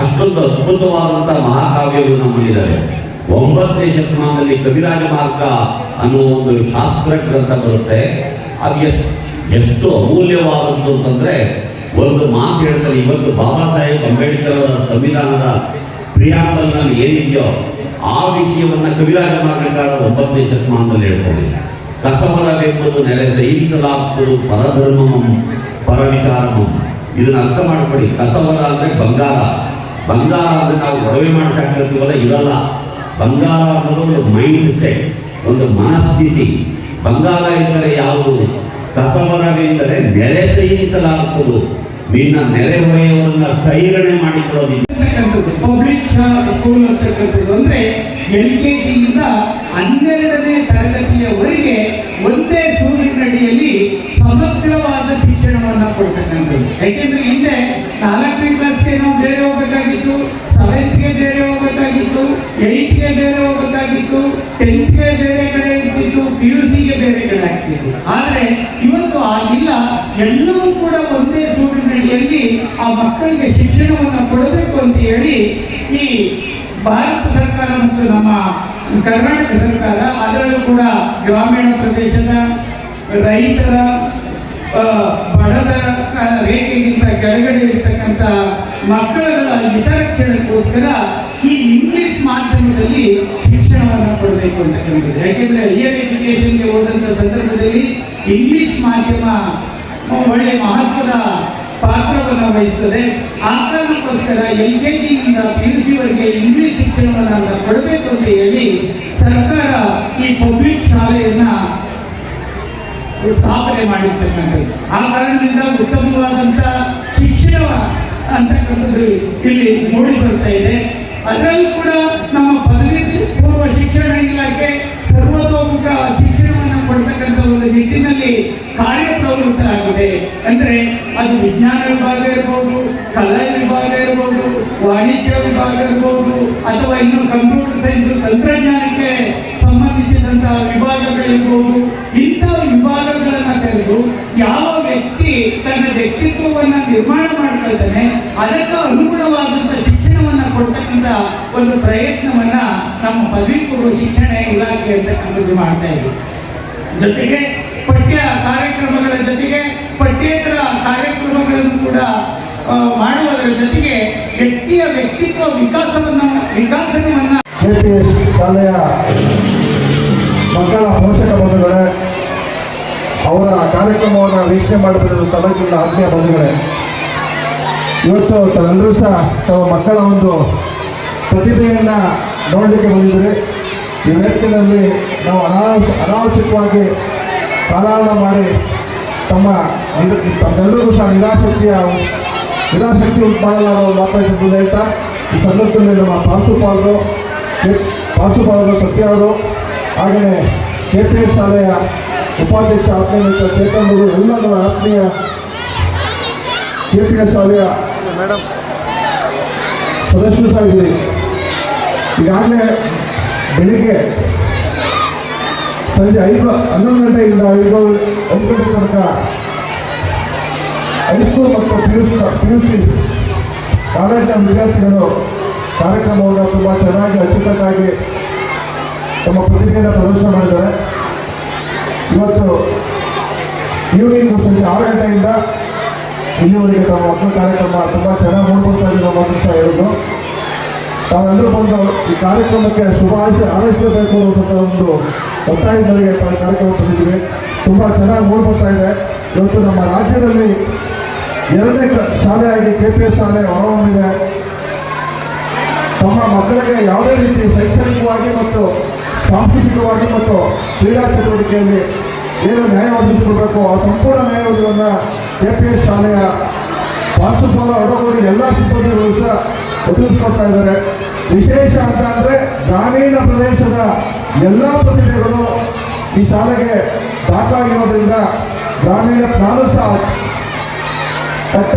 ಅಷ್ಟೊಂದು ಅದ್ಭುತವಾದಂಥ ಮಹಾಕಾವ್ಯಗಳು ನಮ್ಮಲ್ಲಿದ್ದಾರೆ ಒಂಬತ್ತನೇ ಶತಮಾನದಲ್ಲಿ ಕವಿರಾಜ ಮಾರ್ಗ ಅನ್ನುವ ಒಂದು ಶಾಸ್ತ್ರ ಗ್ರಂಥ ಬರುತ್ತೆ. ಅದು ಎಷ್ಟು ಅಮೂಲ್ಯವಾದದ್ದು ಅಂತಂದ್ರೆ ಒಂದು ಮಾತು ಹೇಳ್ತಾರೆ. ಇವತ್ತು ಬಾಬಾ ಸಾಹೇಬ್ ಅಂಬೇಡ್ಕರ್ ಅವರ ಸಂವಿಧಾನದ ಪ್ರಿಯಾಂಬಲ್ನಲ್ಲಿ ಏನಿದೆಯೋ ಆ ವಿಷಯವನ್ನು ಕವಿರಾಜ ಮಾರ್ಗಕಾರ ಒಂಬತ್ತನೇ ಶತಮಾನದಲ್ಲಿ ಹೇಳ್ತಾರೆ ಕಸವರವೆಂಬುದು ನೆಲೆ ಸಹಿಸಲಾಗುವುದು ಪರಧರ್ಮಮಂ, ಪರವಿಚಾರಮಂ. ಇದನ್ನ ಅರ್ಥ ಮಾಡ್ಕೊಳ್ಳಿ. ಕಸವರ ಅಂದ್ರೆ ಬಂಗಾರ. ಬಂಗಾರ ಅಂದ್ರೆ ನಾವು ಒಡವೆ ಮಾಡಿಸಾಕಿರ್ತೀವಲ್ಲ ಇರಲ್ಲ. ಬಂಗಾರ ಅನ್ನೋದು ಒಂದು ಮೈಂಡ್ ಸೆಟ್ ಒಂದು ಮನಸ್ಥಿತಿ. ಬಂಗಾರ ಎಂದರೆ ಯಾವುದು? ಕಸವರವೆಂದರೆ ನೆಲೆ ಸೈರಿಸಲಾಗುವುದು ನಿನ್ನ ನೆರೆಹೊರೆಯವರನ್ನ ಸೈರಣೆ ಮಾಡಿಕೊಳ್ಳೋದಿಲ್ಲ. ಸ್ಕೂಲ್ ಅಂತಕ್ಕಂಥದ್ದು ಅಂದ್ರೆ ಎಲ್ ಕೆ ಜಿಯಿಂದ ಹನ್ನೆರಡನೇ ತರಗತಿಯವರೆಗೆ ಒಂದೇ ಸೂರಿನಡಿಯಲ್ಲಿ ಸಮಗ್ರವಾದ ಶಿಕ್ಷಣವನ್ನ ಕೊಡ್ತಕ್ಕಂಥದ್ದು. ಯಾಕೆಂದ್ರೆ ಹಿಂದೆ ನಾಲ್ಕನೇ ಕ್ಲಾಸ್ಗೆ ನಾವು ಬೇರೆ ಹೋಗ್ಬೇಕಾಗಿತ್ತು ಸೆವೆಂತ್ಗೆ ಬೇರೆ ಹೋಗ್ಬೇಕಾಗಿತ್ತು ಏಯ್ತ್ಗೆ ಬೇರೆ ಹೋಗ್ಬೇಕಾಗಿತ್ತು ಟೆಂತ್ಗೆ ಬೇರೆ ಕಡೆ ಇರ್ತಿತ್ತು ಪಿ ಯು ಸಿಗೆ ಬೇರೆ ಕಡೆ ಆಗ್ತಿತ್ತು. ಆದ್ರೆ ಇವತ್ತು ಆಗಿಲ್ಲ, ಎಲ್ಲವೂ ಕೂಡ ಒಂದೇ ಆ ಮಕ್ಕಳಿಗೆ ಶಿಕ್ಷಣವನ್ನು ಕೊಡಬೇಕು ಅಂತ ಹೇಳಿ ಈ ಭಾರತ ಸರ್ಕಾರ ಮತ್ತು ನಮ್ಮ ಕರ್ನಾಟಕ ಸರ್ಕಾರ, ಅದರಲ್ಲೂ ಕೂಡ ಗ್ರಾಮೀಣ ಪ್ರದೇಶದ ರೈತರ ಬಡದ ರೇಖೆಗಿಂತ ಕೆಳಗಡೆ ಇರ್ತಕ್ಕಂಥ ಮಕ್ಕಳ ಹಿತರಕ್ಷಣೆಗೋಸ್ಕರ ಈ ಇಂಗ್ಲಿಷ್ ಮಾಧ್ಯಮದಲ್ಲಿ ಶಿಕ್ಷಣವನ್ನು ಕೊಡಬೇಕು ಅಂತ ಕೇಳಿದ್ರು ಯಾಕೆಂದ್ರೆ ಹೈಯರ್ ಎಜುಕೇಶನ್ಗೆ ಹೋದಂಥ ಸಂದರ್ಭದಲ್ಲಿ ಇಂಗ್ಲಿಷ್ ಮಾಧ್ಯಮ ಒಳ್ಳೆ ಮಹತ್ವದ ಪಾತ್ರವನ್ನು ವಹಿಸ್ತದೆ. ಕಾರಣಕ್ಕೋಸ್ಕರ ಎಲ್ ಕೆ ಜಿಯಿಂದ ಪಿ ಯು ಸಿವರೆಗೆ ಇಂಗ್ಲಿಷ್ ಶಿಕ್ಷಣವನ್ನು ಕೊಡಬೇಕು ಅಂತ ಹೇಳಿ ಸರ್ಕಾರ ಈ ಪಬ್ಲಿಕ್ ಶಾಲೆಯನ್ನ ಸ್ಥಾಪನೆ ಮಾಡಿರ್ತಕ್ಕಂಥದ್ದು ಆ ಕಾರಣದಿಂದ ಉತ್ತಮವಾದಂಥ ಶಿಕ್ಷಣ ಅಂತಕ್ಕಂಥದ್ದು ಇಲ್ಲಿ ಮೂಡಿ ಬರ್ತಾ ಇದೆ. ಅದರಲ್ಲೂ ಕೂಡ ನಮ್ಮ ಪದವಿ ಪೂರ್ವ ಶಿಕ್ಷಣ ಇಲಾಖೆ ಸರ್ವತೋಮುಖ ಶಿಕ್ಷಣವನ್ನು ಕೊಡ್ತಕ್ಕಂಥ ಒಂದು ನಿಟ್ಟಿನಲ್ಲಿ ಕಾರ್ಯಪ್ರವೃತ್ತರಾಗಿದೆ ಅಂದ್ರೆ ಅದು ವಿಜ್ಞಾನ ವಿಭಾಗ ಇರ್ಬೋದು, ಕಲಾ ವಿಭಾಗ ಇರ್ಬೋದು, ವಾಣಿಜ್ಯ ವಿಭಾಗ ಇರ್ಬೋದು, ಅಥವಾ ಇನ್ನು ಕಂಪ್ಯೂಟರ್ ಸೈನ್ಸ್ ತಂತ್ರಜ್ಞಾನಕ್ಕೆ ಸಂಬಂಧಿಸಿದಂತಹ ವಿಭಾಗಗಳಿರ್ಬೋದು ಇಂಥ ವಿಭಾಗಗಳನ್ನ ತೆಗೆದು ಯಾವ ವ್ಯಕ್ತಿ ತನ್ನ ವ್ಯಕ್ತಿತ್ವವನ್ನ ನಿರ್ಮಾಣ ಮಾಡ್ಕೊಳ್ತಾನೆ, ಅದಕ್ಕೆ ಅನುಗುಣವಾದಂಥ ಶಿಕ್ಷಣವನ್ನ ಕೊಡ್ತಕ್ಕಂಥ ಒಂದು ಪ್ರಯತ್ನವನ್ನ ನಮ್ಮ ಪದವಿ ಪೂರ್ವ ಶಿಕ್ಷಣ ಇಲಾಖೆ ಅಂತಕ್ಕಂಥದ್ದು ಮಾಡ್ತಾ ಇದೆ. ಜೊತೆಗೆ ಪಠ್ಯ ಕಾರ್ಯಕ್ರಮಗಳ ಜೊತೆಗೆ ಪಠ್ಯೇತರ ಕಾರ್ಯಕ್ರಮಗಳನ್ನು ಕೂಡ ಮಾಡುವುದರ ಜೊತೆಗೆ ವ್ಯಕ್ತಿಯ ವ್ಯಕ್ತಿತ್ವ ವಿಕಾಸವನ್ನು ವಿಕಾಸನವನ್ನ ಶಾಲೆಯ ಮಕ್ಕಳ ಪೋಷಕ ಬಂಧುಗಳೇ, ಅವರ ಕಾರ್ಯಕ್ರಮವನ್ನು ವೀಕ್ಷಣೆ ಮಾಡಬೇಕು ತಾಲೂಕಿನ ಆತ್ಮೀಯ ಬಂಧುಗಳೇ, ಇವತ್ತು ತಾವೆಲ್ಲರೂ ಸಹ ತಮ್ಮ ಮಕ್ಕಳ ಒಂದು ಪ್ರತಿಭೆಯನ್ನು ನೋಡಲಿಕ್ಕೆ ಬಂದಿದ್ದೀರಿ. ವೇದಿಕೆಯಲ್ಲಿ ನಾವು ಅನಾವಶ್ಯ, ಅನಾವಶ್ಯಕವಾಗಿ ಕಾಲಹರಣ ಮಾಡಿ ತಮ್ಮ ತಮ್ಮೆಲ್ಲರಿಗೂ ಸಹ ನಿರಾಸಕ್ತಿಯ ನಿರಾಸಕ್ತಿ ಉಂಟು ಮಾಡಲ್ಲ ನಾವು ಮಾತಾಡ್ತಿದ್ದು ಹೇಳ್ತಾ. ಈ ಸಂದರ್ಭದಲ್ಲಿ ನಮ್ಮ ಪ್ರಾಂಶುಪಾಲರು ಪ್ರಾಂಶುಪಾಲರು ಸತ್ಯ ಅವರು, ಹಾಗೆಯೇ ಕೆ ಪಿ ಎಸ್ ಶಾಲೆಯ ಉಪಾಧ್ಯಕ್ಷ ಆತ್ಮೀಯ ಚೇತನ್ ಅವರು ಎಲ್ಲ ನಮ್ಮ ಆತ್ಮೀಯ ಕೆ ಪಿ ಎಸ್ ಶಾಲೆಯ ಮೇಡಮ್ ಸದಸ್ಯರು ಸಹ ಇದ್ದೀರಿ ಈಗಾಗಲೇ ಬೆಳಿಗ್ಗೆ ಸಂಜೆ ಐದು, ಹನ್ನೊಂದು ಗಂಟೆಯಿಂದ ಐದು ಐದು ಗಂಟೆ ತನಕ ಹೈಸ್ಕೂಲ್ ಮತ್ತು P U C P U C ಕಾಲೇಜಿನ ವಿದ್ಯಾರ್ಥಿಗಳು ಕಾರ್ಯಕ್ರಮವನ್ನು ತುಂಬ ಚೆನ್ನಾಗಿ, ಅಚ್ಚುಕಟ್ಟಾಗಿ ತಮ್ಮ ಪ್ರತಿಭೆಯನ್ನು ಪ್ರದರ್ಶನ ಮಾಡಿದ್ದಾರೆ. ಇವತ್ತು ಈವ್ನಿಂಗ್ ಸಂಜೆ ಆರು ಗಂಟೆಯಿಂದ ಇಲ್ಲಿವರೆಗೆ ತಮ್ಮ ಮಕ್ಕಳ ಕಾರ್ಯಕ್ರಮ ತುಂಬ ಚೆನ್ನಾಗಿ ನೋಡ್ಕೊಳ್ತಾ ನಮ್ಮ ಸಹ ಹೇಳಿದ್ರು ತಾವೆಲ್ಲರೂ ಬಂದು ಈ ಕಾರ್ಯಕ್ರಮಕ್ಕೆ ಶುಭ ಆಶಯ ಹಾರೈಸಬೇಕು ಅನ್ನೋದಂಥ ಒಂದು ಒತ್ತಾಯದಲ್ಲಿ ತಾವು ಕಾರ್ಯಕ್ರಮ ತಂದಿದ್ದೀವಿ ತುಂಬ ಚೆನ್ನಾಗಿ ಮೂಡ್ಬರ್ತಾ ಇದೆ. ಇವತ್ತು ನಮ್ಮ ರಾಜ್ಯದಲ್ಲಿ ಎರಡನೇ ಶಾಲೆಯಾಗಿ ಕೆ ಪಿ ಎಸ್ ಶಾಲೆ ಹೊರಹೊಮ್ಮಿದೆ ತಮ್ಮ ಮಕ್ಕಳಿಗೆ ಯಾವುದೇ ರೀತಿ ಶೈಕ್ಷಣಿಕವಾಗಿ ಮತ್ತು ಸಾಂಸ್ಕೃತಿಕವಾಗಿ ಮತ್ತು ಕ್ರೀಡಾ ಚಟುವಟಿಕೆಯಲ್ಲಿ ಏನು ನ್ಯಾಯ ಒದಗಿಸಿಕೊಡ್ಬೇಕು, ಆ ಸಂಪೂರ್ಣ ನ್ಯಾಯವನ್ನು ಕೆ ಪಿ ಎಸ್ ಶಾಲೆಯ ಪ್ರಾಂಶುಪಾಲ ಹೊರಗೋಗಿ ಎಲ್ಲ ಸಿಬ್ಬಂದಿಗಳು ಸಹ ಒದಗಿಸ್ಕೊಡ್ತಾ ಇದ್ದಾರೆ. ವಿಶೇಷ ಅಂತ ಅಂದರೆ ಗ್ರಾಮೀಣ ಪ್ರದೇಶದ ಎಲ್ಲ ಪ್ರತಿಭೆಗಳು ಈ ಶಾಲೆಗೆ ದಾಖಲಾಗಿರೋದ್ರಿಂದ ಗ್ರಾಮೀಣ ನಾನು ಸಹ ಕಟ್ಟ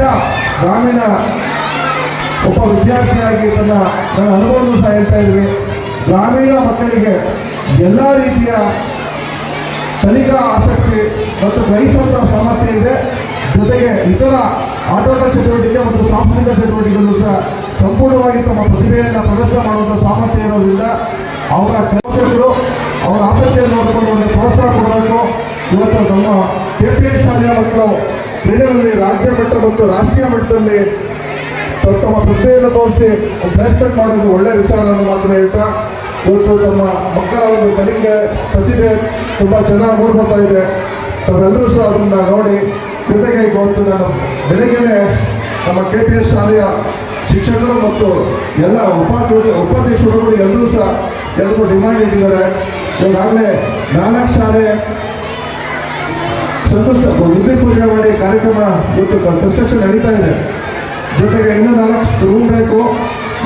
ಗ್ರಾಮೀಣ ಒಬ್ಬ ವಿದ್ಯಾರ್ಥಿಯಾಗಿ ತನ್ನ ನನ್ನ ಅನುಭವವನ್ನು ಸಹ ಹೇಳ್ತಾ ಇದ್ವಿ. ಗ್ರಾಮೀಣ ಮಕ್ಕಳಿಗೆ ಎಲ್ಲ ರೀತಿಯ ಕಲಿಕಾ ಆಸಕ್ತಿ ಮತ್ತು ಗ್ರಹಿಸುವಂತಹ ಸಾಮರ್ಥ್ಯ ಇದೆ. ಜೊತೆಗೆ ಇತರ ಆಟೋಟ ಚಟುವಟಿಕೆ ಮತ್ತು ಸಾಂಸ್ಕೃತಿಕ ಚಟುವಟಿಕೆಗಳು ಸಹ ಸಂಪೂರ್ಣವಾಗಿ ತಮ್ಮ ಪ್ರತಿಭೆಯನ್ನು ಪ್ರದರ್ಶನ ಮಾಡುವಂಥ ಸಾಮರ್ಥ್ಯ ಇರೋದ್ರಿಂದ ಅವರ ಕೆಲಸಗಳು ಅವರ ಆಸಕ್ತಿಯನ್ನು ನೋಡಿಕೊಂಡು ಪ್ರೋತ್ಸಾಹ ಕೊಡಬೇಕು. ಇವತ್ತು ನಮ್ಮ ಕೆ ಪಿ ಎಸ್ ಶಾಲೆಯ ಮಕ್ಕಳು ಕ್ರೀಡೆಗಳಲ್ಲಿ ರಾಜ್ಯ ಮಟ್ಟ ಮತ್ತು ರಾಷ್ಟ್ರೀಯ ಮಟ್ಟದಲ್ಲಿ ತಮ್ಮ ಪ್ರತಿಭೆಯನ್ನು ತೋರಿಸಿ ಪ್ಲೇಸ್ಮೆಂಟ್ ಮಾಡೋದು ಒಳ್ಳೆಯ ವಿಚಾರವನ್ನು ಮಾತ್ರ ಹೇಳ್ತಾ, ಇವತ್ತು ತಮ್ಮ ಮಕ್ಕಳ ಒಂದು ಕಲಿಕೆ, ಪ್ರತಿಭೆ ತುಂಬ ಚೆನ್ನಾಗಿ ಮೂಡ್ಕೊಳ್ತಾ ಇದೆ. ತಾವೆಲ್ಲರೂ ಸಹ ಅದನ್ನು ನೋಡಿ ಜೊತೆಗೆ ಇವತ್ತು ನಾನು ಬೆಳಗ್ಗೆ ನಮ್ಮ ಕೆ ಪಿ ಎಸ್ ಶಾಲೆಯ ಶಿಕ್ಷಕರು ಮತ್ತು ಎಲ್ಲ ಉಪಾಧ್ಯ ಉಪಾಧ್ಯಕ್ಷರು ಎಲ್ಲರೂ ಸಹ ಎಲ್ಲರೂ ಡಿಮಾಂಡ್ ಇಟ್ಟಿದ್ದಾರೆ. ಈಗಾಗಲೇ ನಾಲ್ಕು ಶಾಲೆ ಸಂತೋಷ ವಿದ್ಯುತ್ ಪೂಜೆ ಮಾಡಿ ಕಾರ್ಯಕ್ರಮ ಇವತ್ತು ಕನ್ಸ್ಟ್ರಕ್ಷನ್ ನಡೀತಾ ಇದೆ. ಜೊತೆಗೆ ಇನ್ನೂ ನಾಲ್ಕು ರೂಮ್ ಬೇಕು.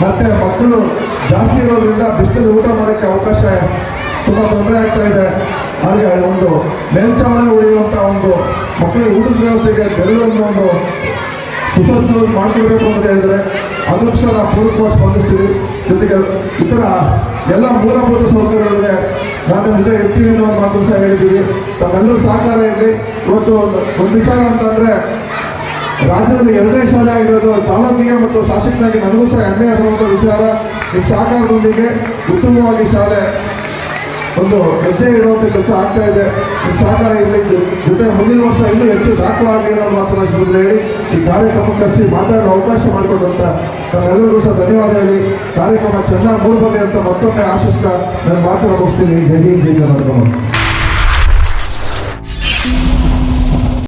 ಮತ್ತೆ ಮಕ್ಕಳು ಜಾಸ್ತಿ ಇರೋದ್ರಿಂದ ಬಿಸಿಲಲ್ಲಿ ಊಟ ಮಾಡೋಕ್ಕೆ ಅವಕಾಶ ತುಂಬ ತೊಂದರೆ ಆಗ್ತಾ ಇದೆ. ಹಾಗೆ ಒಂದು ಒಂದು ಮಕ್ಕಳಿಗೆ ಊಟದ ವ್ಯವಸ್ಥೆಗೆ ಬೆರಳನ್ನು ಒಂದು ಸುಸಜ್ಜು ಮಾಡಿಕೊಡ್ಬೇಕು ಅಂತ ಹೇಳಿದರೆ ಅದಕ್ಕೂ ಸಹ ನಾವು ಪೂರಕವಾಗಿ ಸ್ಪಂದಿಸ್ತೀವಿ ಜೊತೆಗೆ ಇತರ ಎಲ್ಲ ಮೂಲಭೂತ ಸೌಕರ್ಯಗಳಿಗೆ ನಾನು ನಿಜ ಇರ್ತೀವಿ ಅನ್ನೋ ಮಾತು ಸಹ ಹೇಳಿದ್ದೀವಿ. ತಮ್ಮೆಲ್ಲರೂ ಸಹಕಾರ ಇರಲಿ ಇವತ್ತು ಒಂದು ಒಂದು ವಿಚಾರ ಅಂತಂದರೆ ರಾಜ್ಯದಲ್ಲಿ ಎರಡನೇ ಶಾಲೆ ಆಗಿರೋದು ತಾಲೂಕಿಗೆ ಮತ್ತು ಶಾಸಕನಾಗಿ ನನಗೂ ಸಹ ಹೆಮ್ಮೆ ಆಗಿರುವಂಥ ವಿಚಾರ. ನಿಮ್ಮ ಸಹಕಾರದೊಂದಿಗೆ ಉತ್ತಮವಾಗಿ ಶಾಲೆ ಒಂದು ಹೆಜ್ಜೆ ಇಡುವಂಥ ಕೆಲಸ ಆಗ್ತಾ ಇದೆ. ಸಹಕಾರ ಇರಲಿದ್ದು ಜೊತೆ ಮುಂದಿನ ವರ್ಷ ಇನ್ನೂ ಹೆಚ್ಚು ದಾಖಲಾಗಲಿ ಅನ್ನೋ ಮಾತನ್ನ ಹೇಳಿ. ಈ ಕಾರ್ಯಕ್ರಮ ಕರೆಸಿ ಮಾತಾಡೋ ಅವಕಾಶ ಮಾಡಿಕೊಂಡಂತ ಎಲ್ಲರಿಗೂ ಸಹ ಧನ್ಯವಾದ ಹೇಳಿ. ಕಾರ್ಯಕ್ರಮ ಚೆನ್ನಾಗಿ ಬರಲಿ ಅಂತ ಮತ್ತೊಮ್ಮೆ ಆಶಿಸ್ತಾ ನನ್ನ ಮಾತನ್ನು ಮುಗಿಸ್ತೀನಿ. ಜೈ ಹಿಂದ್, ಜೈ